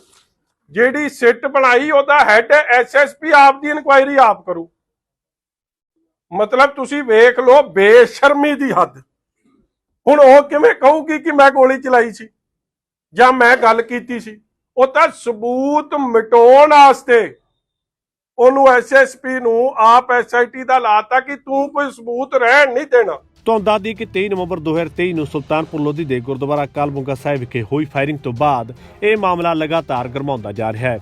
ਜਿਹੜੀ ਸਿੱਟ ਬਣਾਈ, ਉਹਦਾ ਹੈਡ ਐਸਐਸਪੀ ਆਪ ਦੀ ਇਨਕੁਆਇਰੀ ਆਪ ਕਰੂ। ਮਤਲਬ ਤੁਸੀਂ ਵੇਖ ਲਓ, ਬੇਸ਼ਰਮੀ ਦੀ ਹੱਦ। ਹੁਣ ਉਹ ਕਿਵੇਂ ਕਹੂਗੀ ਕਿ ਮੈਂ ਗੋਲੀ ਚਲਾਈ ਸੀ? ਜਾਂ ਮੈਂ ਗੱਲ ਕੀਤੀ ਸੀ? ਉਹ ਤਾਂ ਸਬੂਤ ਮਿਟਾਉਣ ਵਾਸਤੇ ਉਹਨੂੰ ਐਸਐਸਪੀ ਨੂੰ ਆਪ ਐਸਆਈਟੀ ਦਾ ਲਾਤਾ ਕਿ ਤੂੰ ਕੋਈ ਸਬੂਤ ਰਹਿਣ ਨਹੀਂ ਦੇਣਾ। ਤੁਹਾਨੂੰ ਦੱਸ ਕਿ 23 ਨਵੰਬਰ 2023 ਨੂੰ ਸੁਲਤਾਨਪੁਰ ਲੋਧੀ ਦੇ ਗੁਰਦੁਆਰਾ ਕਾਲਬੁੰਗਾ ਸਾਹਿਬ ਵਿਖੇ ਹੋਈ ਫਾਇਰਿੰਗ ਤੋਂ ਬਾਅਦ ਇਹ ਮਾਮਲਾ ਲਗਾਤਾਰ ਗਰਮਾਉਂਦਾ ਜਾ ਰਿਹਾ ਹੈ।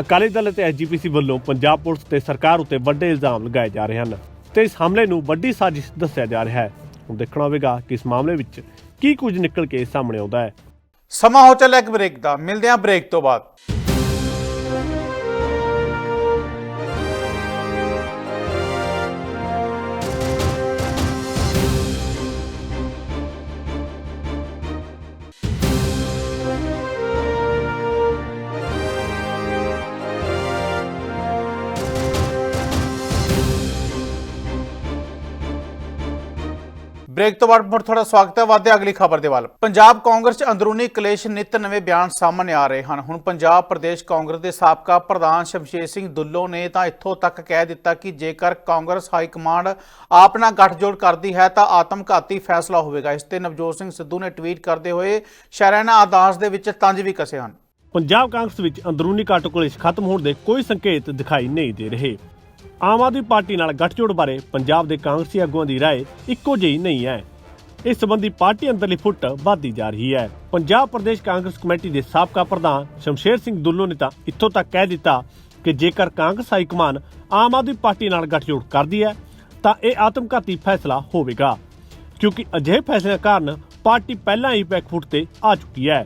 ਅਕਾਲੀ ਦਲ ਅਤੇ ਐਸਜੀਪੀਸੀ ਵੱਲੋਂ ਪੰਜਾਬ ਪੁਲਿਸ ਤੇ ਸਰਕਾਰ ਉੱਤੇ ਵੱਡੇ ਇਲਜ਼ਾਮ ਲਗਾਏ ਜਾ ਰਹੇ ਹਨ ਤੇ ਇਸ ਹਮਲੇ ਨੂੰ ਵੱਡੀ ਸਾਜ਼ਿਸ਼ ਦੱਸਿਆ ਜਾ ਰਿਹਾ ਹੈ। ਹੁਣ ਦੇਖਣਾ ਹੋਵੇਗਾ ਕਿ ਇਸ ਮਾਮਲੇ ਵਿੱਚ ਕੀ ਕੁਝ ਨਿਕਲ ਕੇ ਸਾਹਮਣੇ ਆਉਂਦਾ ਹੈ। ਸਮਾਂ ਹੋ ਚੱਲਿਆ ਇੱਕ ਬ੍ਰੇਕ ਦਾ। ਮਿਲਦੇ ਹਾਂ ਬ੍ਰੇਕ ਤੋਂ ਬਾਅਦ। ਬ੍ਰੇਕ ਤੋਂ ਬਾਅਦ ਮੁੜ ਤੁਹਾਡਾ ਸਵਾਗਤ ਹੈ। ਵਾਦੇ ਅਗਲੀ ਖਬਰ ਦੇ ਵੱਲ। ਪੰਜਾਬ ਕਾਂਗਰਸ 'ਚ ਅੰਦਰੂਨੀ ਕਲੇਸ਼, ਨਿਤ ਨਵੇਂ ਬਿਆਨ ਸਾਹਮਣੇ ਆ ਰਹੇ ਹਨ। ਹੁਣ ਪੰਜਾਬ ਪ੍ਰਦੇਸ਼ ਕਾਂਗਰਸ ਦੇ ਸਾਬਕਾ ਪ੍ਰਧਾਨ ਸ਼ਮਸ਼ੇਰ ਸਿੰਘ ਦੁੱਲੋ ਨੇ ਤਾਂ ਇੱਥੋਂ ਤੱਕ ਕਹਿ ਦਿੱਤਾ ਕਿ ਜੇਕਰ ਕਾਂਗਰਸ ਹਾਈ ਕਮਾਂਡ ਆਪ ਗੱਠਜੋੜ ਕਰਦੀ ਹੈ, ਤਾਂ ਆਤਮਘਾਤੀ ਫੈਸਲਾ ਹੋਵੇਗਾ। ਇਸ ਤੇ ਨਵਜੋਤ ਸਿੰਘ ਸਿੱਧੂ ਨੇ ਟਵੀਟ ਕਰਦੇ ਹੋਏ ਸ਼ਰੈਨਾ ਆਦਾਸ ਦੇ ਵਿੱਚ ਤੰਜ ਵੀ ਕਸੇ ਹਨ। ਪੰਜਾਬ ਕਾਂਗਰਸ ਵਿੱਚ ਅੰਦਰੂਨੀ ਕੱਟ ਕਲੇਸ਼ ਖਤਮ ਹੋਣ ਦੇ ਕੋਈ ਸੰਕੇਤ ਦਿਖਾਈ ਨਹੀਂ ਦੇ ਰਹੇ। ਆਮ ਆਦਮੀ ਪਾਰਟੀ ਨਾਲ ਗੱਠਜੋੜ ਬਾਰੇ ਪੰਜਾਬ ਦੇ ਕਾਂਗਰਸੀ ਆਗੂਆਂ ਦੀ رائے ਇੱਕੋ ਜਿਹੀ ਨਹੀਂ ਹੈ ਇਸ ਸੰਬੰਧੀ ਪਾਰਟੀ ਅੰਦਰਲੀ ਫੁੱਟ ਵਧਦੀ ਜਾ ਰਹੀ ਹੈ ਪੰਜਾਬ ਪ੍ਰਦੇਸ਼ ਕਾਂਗਰਸ ਕਮੇਟੀ ਦੇ ਸਾਬਕਾ ਪ੍ਰਧਾਨ ਸ਼ਮਸ਼ੇਰ ਸਿੰਘ ਦੁੱਲੋ ਨੇ ਤਾਂ ਇੱਥੋਂ ਤੱਕ ਕਹਿ ਦਿੱਤਾ ਕਿ ਜੇਕਰ ਕਾਂਗਰਸ ਹਾਈ ਕਮਾਨ ਆਮ ਆਦਮੀ ਪਾਰਟੀ ਨਾਲ ਗੱਠਜੋੜ ਕਰਦੀ ਹੈ ਤਾਂ ਇਹ ਆਤਮਘਾਤੀ ਫੈਸਲਾ ਹੋਵੇਗਾ ਕਿਉਂਕਿ ਅਜਿਹੇ ਫੈਸਲੇ ਕਾਰਨ ਪਾਰਟੀ ਪਹਿਲਾਂ ਹੀ ਬੈਕਫੁੱਟ ਤੇ ਆ ਚੁੱਕੀ ਹੈ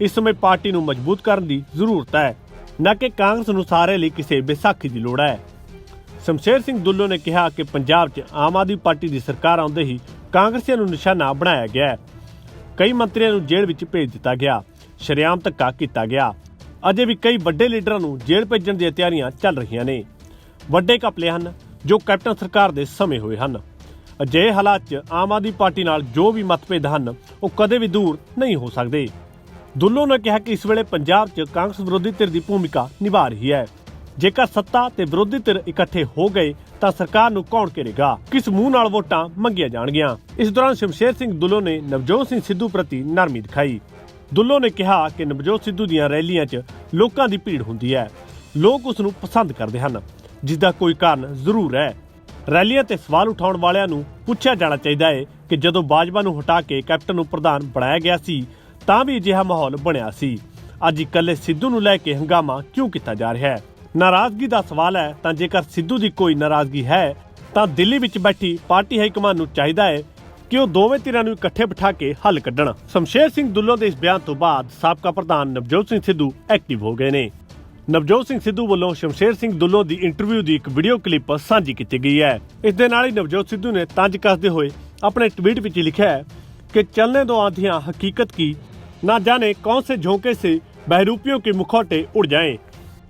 ਇਸ ਸਮੇਂ ਪਾਰਟੀ ਨੂੰ ਮਜ਼ਬੂਤ ਕਰਨ ਦੀ ਜ਼ਰੂਰਤ ਹੈ ਨਾ ਕਿ ਕਾਂਗਰਸ ਨੂੰ ਸਾਰੇ ਲਈ ਕਿਸੇ ਵਿਸਾਖੀ ਦੀ ਲੋੜ ਹੈ ਸ਼ਮਸ਼ੇਰ ਸਿੰਘ ਦੁੱਲੋ ਨੇ ਕਿਹਾ ਕਿ ਪੰਜਾਬ 'ਚ ਆਮ ਆਦਮੀ ਪਾਰਟੀ ਦੀ ਸਰਕਾਰ ਆਉਂਦੇ ਹੀ ਕਾਂਗਰਸੀਆਂ ਨੂੰ ਨਿਸ਼ਾਨਾ ਬਣਾਇਆ ਗਿਆ ਹੈ। ਕਈ ਮੰਤਰੀਆਂ ਨੂੰ ਜੇਲ੍ਹ ਵਿੱਚ ਭੇਜ ਦਿੱਤਾ ਗਿਆ। ਸ਼ਰੇਆਮ ਧੱਕਾ ਕੀਤਾ ਗਿਆ। ਅਜੇ ਵੀ ਕਈ ਵੱਡੇ ਲੀਡਰਾਂ ਨੂੰ ਜੇਲ੍ਹ ਭੇਜਣ ਦੀਆਂ ਤਿਆਰੀਆਂ ਚੱਲ ਰਹੀਆਂ ਨੇ। ਵੱਡੇ ਘਪਲੇ ਹਨ ਜੋ ਕੈਪਟਨ ਸਰਕਾਰ ਦੇ ਸਮੇਂ ਹੋਏ ਹਨ। ਅਜਿਹੇ ਹਾਲਾਤ 'ਚ ਆਮ ਆਦਮੀ ਪਾਰਟੀ ਨਾਲ ਜੋ ਵੀ ਮਤਭੇਦ ਹਨ, ਉਹ ਕਦੇ ਵੀ ਦੂਰ ਨਹੀਂ ਹੋ ਸਕਦੇ। ਦੁੱਲੋ ਨੇ ਕਿਹਾ ਕਿ ਇਸ ਵੇਲੇ ਪੰਜਾਬ 'ਚ ਕਾਂਗਰਸ ਵਿਰੋਧੀ ਧਿਰ ਦੀ ਭੂਮਿਕਾ ਨਿਭਾ ਰਹੀ ਹੈ। ਜੇਕਰ ਸੱਤਾ ਤੇ ਵਿਰੋਧੀ ਧਿਰ ਇਕੱਠੇ ਹੋ ਗਏ, ਤਾਂ ਸਰਕਾਰ ਨੂੰ ਕੌਣ ਕਰੇਗਾ ਕਿਸ ਮੂੰਹ ਨਾਲ ਵੋਟਾਂ ਮੰਗੀਆਂ ਜਾਣਗੀਆਂ? ਇਸ ਦੌਰਾਨ ਸ਼ਮਸ਼ੇਰ ਸਿੰਘ ਦੁੱਲੋ ਨੇ ਨਵਜੋਤ ਸਿੰਘ ਸਿੱਧੂ ਪ੍ਰਤੀ ਨਰਮੀ ਦਿਖਾਈ। ਦੁੱਲੋ ਨੇ ਕਿਹਾ ਕਿ ਨਵਜੋਤ ਸਿੱਧੂ ਦੀਆਂ ਰੈਲੀਆਂ 'ਚ ਲੋਕਾਂ ਦੀ ਭੀੜ ਹੁੰਦੀ ਹੈ। ਲੋਕ ਉਸ ਨੂੰ ਪਸੰਦ ਕਰਦੇ ਹਨ, ਜਿਸ ਦਾ ਕੋਈ ਕਾਰਨ ਜ਼ਰੂਰ ਹੈ। ਰੈਲੀਆਂ ਤੇ ਸਵਾਲ ਉਠਾਉਣ ਵਾਲਿਆਂ ਨੂੰ ਪੁੱਛਿਆ ਜਾਣਾ ਚਾਹੀਦਾ ਹੈ ਕਿ ਜਦੋਂ ਬਾਜਵਾ ਨੂੰ ਹਟਾ ਕੇ ਕੈਪਟਨ ਨੂੰ ਪ੍ਰਧਾਨ ਬਣਾਇਆ ਗਿਆ ਸੀ, ਤਾਂ ਵੀ ਅਜਿਹਾ ਮਾਹੌਲ ਬਣਿਆ ਸੀ। ਅੱਜ ਇਕੱਲੇ ਸਿੱਧੂ ਨੂੰ ਲੈ ਕੇ ਹੰਗਾਮਾ ਕਿਉਂ ਕੀਤਾ ਜਾ ਰਿਹਾ ਹੈ? ਨਾਰਾਜ਼ਗੀ ਦਾ ਸਵਾਲ ਹੈ, ਤਾਂ ਜੇਕਰ ਸਿੱਧੂ ਦੀ ਕੋਈ ਨਾਰਾਜ਼ਗੀ ਹੈ, ਤਾਂ ਦਿੱਲੀ ਵਿੱਚ ਬੈਠੀ ਪਾਰਟੀ ਹਾਈ ਕਮਾਂਡ ਨੂੰ ਚਾਹੀਦਾ ਹੈ ਕਿ ਉਹ ਦੋਵੇਂ ਧਿਰਾਂ ਨੂੰ ਇਕੱਠੇ ਬਿਠਾ ਕੇ ਹੱਲ ਕੱਢਣ। ਸਮਸ਼ੇਰ ਸਿੰਘ ਦੁੱਲੋ ਦੇ ਇਸ ਬਿਆਨ ਤੋਂ ਬਾਅਦ ਸਾਬਕਾ ਪ੍ਰਧਾਨ ਨਵਜੋਤ ਸਿੰਘ ਸਿੱਧੂ ਐਕਟਿਵ ਹੋ ਗਏ ਨੇ। ਨਵਜੋਤ ਸਿੰਘ ਸਿੱਧੂ ਵੱਲੋਂ ਸ਼ਮਸ਼ੇਰ ਸਿੰਘ ਦੁੱਲੋ ਦੀ ਇੰਟਰਵਿਊ ਦੀ ਇੱਕ ਵੀਡੀਓ ਕਲਿੱਪ ਸਾਂਝੀ ਕੀਤੀ ਗਈ ਹੈ। ਇਸ ਦੇ ਨਾਲ ਹੀ ਨਵਜੋਤ ਸਿੱਧੂ ਨੇ ਤੰਜ ਕੱਸਦੇ ਹੋਏ ਆਪਣੇ ਟਵੀਟ ਵਿੱਚ ਲਿਖਿਆ ਹੈ ਕਿ ਚਲਨੇ ਦੋ ਆਂਧੀਆਂ ਹਕੀਕਤ ਕੀ, ਨਾ ਜਾਣੇ ਕੌਣ ਸੇ ਝੋਂਕੇ ਸੇ ਬਹਿਰੂਪੀਆਂ ਕੇ ਮੁਖੌਟੇ ਉੜ ਜਾਏ।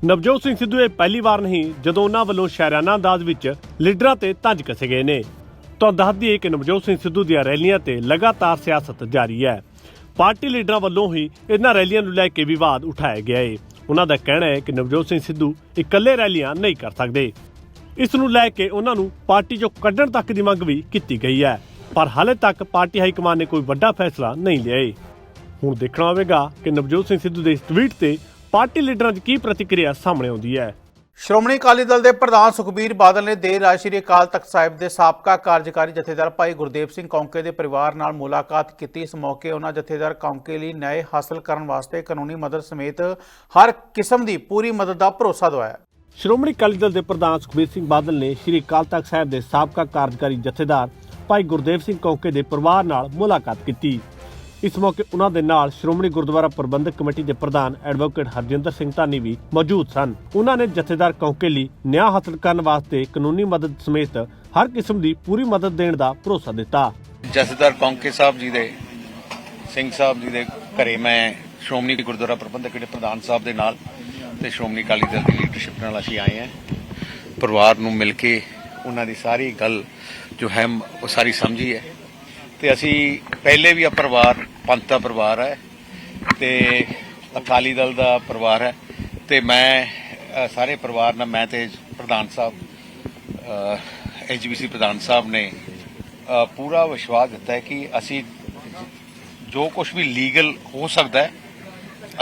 ਨਵਜੋਤ ਸਿੰਘ ਸਿੱਧੂ ਇਹ ਪਹਿਲੀ ਵਾਰ ਨਹੀਂ, ਜਦੋਂ ਉਹਨਾਂ ਵੱਲੋਂ ਸ਼ਾਇਰਾਨਾ ਅੰਦਾਜ਼ ਵਿੱਚ ਲੀਡਰਾਂ ਤੇ ਤੰਜ ਕਸੇ ਗਏ ਨੇ। ਤਾਂ ਦੱਸ ਦਈਏ ਕਿ ਨਵਜੋਤ ਸਿੰਘ ਸਿੱਧੂ ਦੀਆਂ ਰੈਲੀਆਂ ਤੇ ਲਗਾਤਾਰ ਸਿਆਸਤ ਜਾਰੀ ਹੈ। ਪਾਰਟੀ ਲੀਡਰਾਂ ਵੱਲੋਂ ਹੀ ਇਹਨਾਂ ਰੈਲੀਆਂ ਨੂੰ ਲੈ ਕੇ ਵਿਵਾਦ ਉਠਾਇਆ ਗਿਆ ਹੈ ਉਹਨਾਂ ਦਾ ਕਹਿਣਾ ਹੈ ਕਿ ਨਵਜੋਤ ਸਿੰਘ ਸਿੱਧੂ ਇਕੱਲੇ ਰੈਲੀਆਂ ਨਹੀਂ ਕਰ ਸਕਦੇ। ਇਸ ਨੂੰ ਲੈ ਕੇ ਉਹਨਾਂ ਨੂੰ ਪਾਰਟੀ ਚੋਂ ਕੱਢਣ ਤੱਕ ਦੀ ਮੰਗ ਵੀ ਕੀਤੀ ਗਈ ਹੈ। ਪਰ ਹਾਲੇ ਤੱਕ ਪਾਰਟੀ ਹਾਈ ਕਮਾਨ ਨੇ ਕੋਈ ਵੱਡਾ ਫੈਸਲਾ ਨਹੀਂ ਲਿਆ ਹੈ ਹੁਣ ਦੇਖਣਾ ਹੋਵੇਗਾ ਕਿ ਨਵਜੋਤ ਸਿੰਘ ਸਿੱਧੂ ਦੇ ਇਸ ਟਵੀਟ ਤੇ ਪਾਰਟੀ ਲੀਡਰਾਂ ਦੀ ਕੀ ਪ੍ਰਤੀਕਿਰਿਆ ਸਾਹਮਣੇ ਆਉਂਦੀ ਹੈ? ਸ਼੍ਰੋਮਣੀ ਅਕਾਲੀ ਦਲ ਦੇ ਪ੍ਰਧਾਨ ਸੁਖਬੀਰ ਬਾਦਲ ਨੇ ਦੇਰ ਰਾਤ ਸ਼੍ਰੀ ਅਕਾਲ ਤਖਤ ਸਾਹਿਬ ਦੇ ਸਾਬਕਾ ਕਾਰਜਕਾਰੀ ਜਥੇਦਾਰ ਭਾਈ ਗੁਰਦੇਵ ਸਿੰਘ ਕੌਂਕੇ ਦੇ ਪਰਿਵਾਰ ਨਾਲ ਮੁਲਾਕਾਤ ਕੀਤੀ। ਇਸ ਮੌਕੇ ਉਹਨਾਂ ਜਥੇਦਾਰ ਕੌਂਕੇ ਲਈ ਨਿਆਂ ਹਾਸਲ ਕਰਨ ਵਾਸਤੇ ਕਾਨੂੰਨੀ ਮਦਦ ਸਮੇਤ ਹਰ ਕਿਸਮ ਦੀ ਪੂਰੀ ਮਦਦ ਦਾ ਭਰੋਸਾ ਦਿਵਾਇਆ। ਸ਼੍ਰੋਮਣੀ ਅਕਾਲੀ ਦਲ ਦੇ ਪ੍ਰਧਾਨ ਸੁਖਬੀਰ ਸਿੰਘ ਬਾਦਲ ਨੇ ਸ਼੍ਰੀ ਅਕਾਲ ਤਖਤ ਸਾਹਿਬ ਦੇ ਸਾਬਕਾ ਕਾਰਜਕਾਰੀ ਜਥੇਦਾਰ ਭਾਈ ਗੁਰਦੇਵ ਸਿੰਘ ਕੌਂਕੇ ਦੇ ਪਰਿਵਾਰ ਨਾਲ ਮੁਲਾਕਾਤ ਕੀਤੀ। ਇਸ ਮੌਕੇ ਉਹਨਾਂ ਦੇ ਨਾਲ ਸ਼੍ਰੋਮਣੀ ਗੁਰਦੁਆਰਾ ਪ੍ਰਬੰਧਕ ਕਮੇਟੀ ਦੇ ਪ੍ਰਧਾਨ ਐਡਵੋਕੇਟ ਹਰਜਿੰਦਰ ਸਿੰਘ ਧਾਨੀ ਵੀ ਮੌਜੂਦ ਸਨ। ਉਹਨਾਂ ਨੇ ਜਥੇਦਾਰ ਕੌਂਕੇ ਲਈ ਨਿਆਂ ਹਾਸਲ ਕਰਨ ਵਾਸਤੇ ਕਾਨੂੰਨੀ ਮਦਦ ਸਮੇਤ ਹਰ ਕਿਸਮ ਦੀ ਪੂਰੀ ਮਦਦ ਦੇਣ ਦਾ ਭਰੋਸਾ ਦਿੱਤਾ। ਜਥੇਦਾਰ ਕੌਂਕੇ ਸਾਹਿਬ ਜੀ ਦੇ, ਸਿੰਘ ਸਾਹਿਬ ਜੀ ਦੇ ਘਰੇ ਮੈਂ ਸ਼੍ਰੋਮਣੀ ਗੁਰਦੁਆਰਾ ਪ੍ਰਬੰਧਕ ਕਮੇਟੀ ਪ੍ਰਧਾਨ ਸਾਹਿਬ ਦੇ ਨਾਲ ਤੇ ਸ਼੍ਰੋਮਣੀ ਅਕਾਲੀ ਦਲ ਦੀ ਲੀਡਰਸ਼ਿਪ ਨਾਲ ਅਸੀਂ ਆਏ ਹਾਂ। ਪਰਿਵਾਰ ਨੂੰ ਮਿਲ ਕੇ ਉਹਨਾਂ ਦੀ ਸਾਰੀ ਗੱਲ ਜੋ ਹੈ, ਉਹ ਸਾਰੀ ਸਮਝੀ ਹੈ। ਤੇ ਅਸੀਂ ਪਹਿਲੇ ਵੀ ਆ ਪਰਿਵਾਰ, ਪੰਥ ਦਾ ਪਰਿਵਾਰ ਹੈ ਤੇ ਅਕਾਲੀ ਦਲ ਦਾ ਪਰਿਵਾਰ ਹੈ ਤੇ ਮੈਂ ਸਾਰੇ ਪਰਿਵਾਰ ਨਾਲ ਮੈਂ ਤੇ ਪ੍ਰਧਾਨ ਸਾਹਿਬ ਐਚਬੀਸੀ ਪ੍ਰਧਾਨ ਸਾਹਿਬ ਨੇ ਪੂਰਾ ਵਿਸ਼ਵਾਸ ਦਿੱਤਾ ਹੈ ਕਿ ਅਸੀਂ ਜੋ ਕੁਝ ਵੀ ਲੀਗਲ ਹੋ ਸਕਦਾ ਹੈ,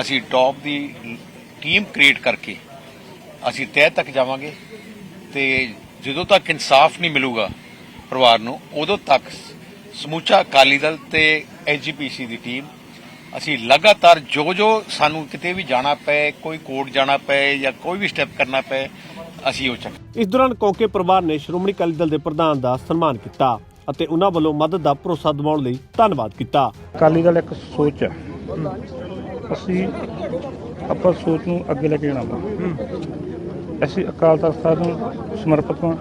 ਅਸੀਂ ਟੌਪ ਦੀ ਟੀਮ ਕ੍ਰੀਏਟ ਕਰਕੇ ਅਸੀਂ ਤਹਿ ਤੱਕ ਜਾਵਾਂਗੇ ਤੇ ਜਦੋਂ ਤੱਕ ਇਨਸਾਫ ਨਹੀਂ ਮਿਲੂਗਾ ਪਰਿਵਾਰ ਨੂੰ, ਉਦੋਂ ਤੱਕ ਸਮੂਚਾ ਅਕਾਲੀ ਦਲ ਤੇ ਐਜੀਪੀਸੀ ਦੀ ਟੀਮ ਅਸੀਂ ਲਗਾਤਾਰ ਜੋ ਜੋ ਸਾਨੂੰ ਕਿਤੇ ਵੀ ਜਾਣਾ ਪਏ ਕੋਈ ਕੋਰਟ ਜਾਣਾ ਪਏ ਜਾਂ ਕੋਈ ਵੀ ਸਟੈਪ ਕਰਨਾ ਪਏ ਅਸੀਂ ਉਹ ਚੱਕ ਇਸ ਦੌਰਾਨ ਕੌਂਕੇ ਪਰਿਵਾਰ ਨੇ ਸ਼੍ਰੋਮਣੀ ਅਕਾਲੀ ਦਲ ਦੇ ਪ੍ਰਧਾਨ ਦਾ ਸਨਮਾਨ ਕੀਤਾ ਅਤੇ ਉਹਨਾਂ ਵੱਲੋਂ ਮਦਦ ਦਾ ਭਰੋਸਾ ਦਿਵਾਉਣ ਲਈ ਧੰਨਵਾਦ ਕੀਤਾ। ਅਕਾਲੀ ਦਲ ਇੱਕ ਸੋਚ ਹੈ। ਅਸੀਂ ਆਪਾਂ ਸੋਚ ਨੂੰ ਅੱਗੇ ਲੈ ਕੇ ਜਾਣਾ ਅਸੀਂ ਅਕਾਲ ਤਖਤ ਸਾਹਿਬ ਨੂੰ ਸਮਰਪਿਤ ਹਾਂ।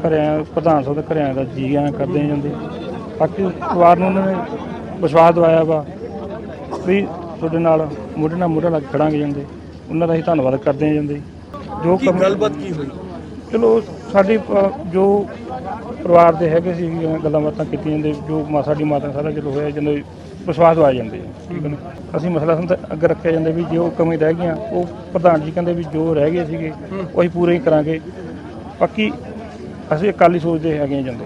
ਘਰਿਆਂ ਪ੍ਰਧਾਨ ਸਾਹਿਬ ਦੇ ਘਰਿਆਂ ਦਾ ਜੀ ਆਇਆਂ ਕਰਦੇ ਹਾਂ ਜਾਂਦੇ। ਬਾਕੀ ਪਰਿਵਾਰ ਨੂੰ ਉਹਨਾਂ ਨੇ ਵਿਸ਼ਵਾਸ ਦਿਵਾਇਆ ਵਾ ਵੀ ਤੁਹਾਡੇ ਨਾਲ ਮੋਢੇ ਨਾਲ ਮੋਢਾ ਲੱਗ ਖੜਾਂਗੇ ਜਾਂਦੇ। ਉਹਨਾਂ ਦਾ ਅਸੀਂ ਧੰਨਵਾਦ ਕਰਦੇ ਹਾਂ ਜਾਂਦੇ। ਜੋ ਕੀ ਗੱਲਬਾਤ ਕੀ ਹੋਈ? ਚਲੋ ਸਾਡੀ ਜੋ ਪਰਿਵਾਰ ਦੇ ਹੈਗੇ ਸੀ ਗੱਲਾਂ ਬਾਤਾਂ ਕੀਤੀਆਂ ਜਾਂਦੇ ਜੋ ਮਾ ਸਾਡੀ ਮਾਤਾ ਸਾਰਾ ਚਲੋ ਹੋਇਆ ਜਾਂਦੇ ਵਿਸ਼ਵਾਸ ਦਵਾਏ ਜਾਂਦੇ ਆ। ਠੀਕ ਹੈ ਨਾ? ਅਸੀਂ ਮਸਲਾ ਸੰਤ ਅੱਗੇ ਰੱਖਿਆ ਜਾਂਦੇ ਵੀ ਜੋ ਕਮੀ ਰਹਿ ਗਈਆਂ ਉਹ ਪ੍ਰਧਾਨ ਜੀ ਕਹਿੰਦੇ ਵੀ ਜੋ ਰਹਿ ਗਏ ਸੀਗੇ ਉਹ ਅਸੀਂ ਪੂਰੇ ਹੀ ਕਰਾਂਗੇ। ਬਾਕੀ ਅਸੀਂ ਅਕਾਲੀ ਸੋਚਦੇ ਹੈਗੇ ਜਾਂਦੇ।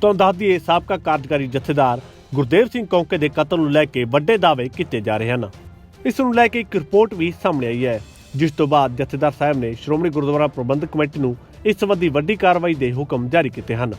ਤੋਂ ਦੱਸ ਦਈਏ ਸਾਬਕਾ ਕਾਰਜਕਾਰੀ ਜਥੇਦਾਰ ਗੁਰਦੇਵ ਸਿੰਘ ਕੌਂਕੇ ਦੇ ਕਤਲ ਨੂੰ ਲੈ ਕੇ ਵੱਡੇ ਦਾਅਵੇ ਕੀਤੇ ਜਾ ਰਹੇ ਹਨ। ਇਸ ਨੂੰ ਲੈ ਕੇ ਇੱਕ ਰਿਪੋਰਟ ਵੀ ਸਾਹਮਣੇ ਆਈ ਹੈ ਜਿਸ ਤੋਂ ਬਾਅਦ ਜਥੇਦਾਰ ਸਾਹਿਬ ਨੇ ਸ਼੍ਰੋਮਣੀ ਗੁਰਦੁਆਰਾ ਪ੍ਰਬੰਧਕ ਕਮੇਟੀ ਨੂੰ ਇਸ ਸੰਬੰਧੀ ਵੱਡੀ ਕਾਰਵਾਈ ਦੇ ਹੁਕਮ ਜਾਰੀ ਕੀਤੇ ਹਨ।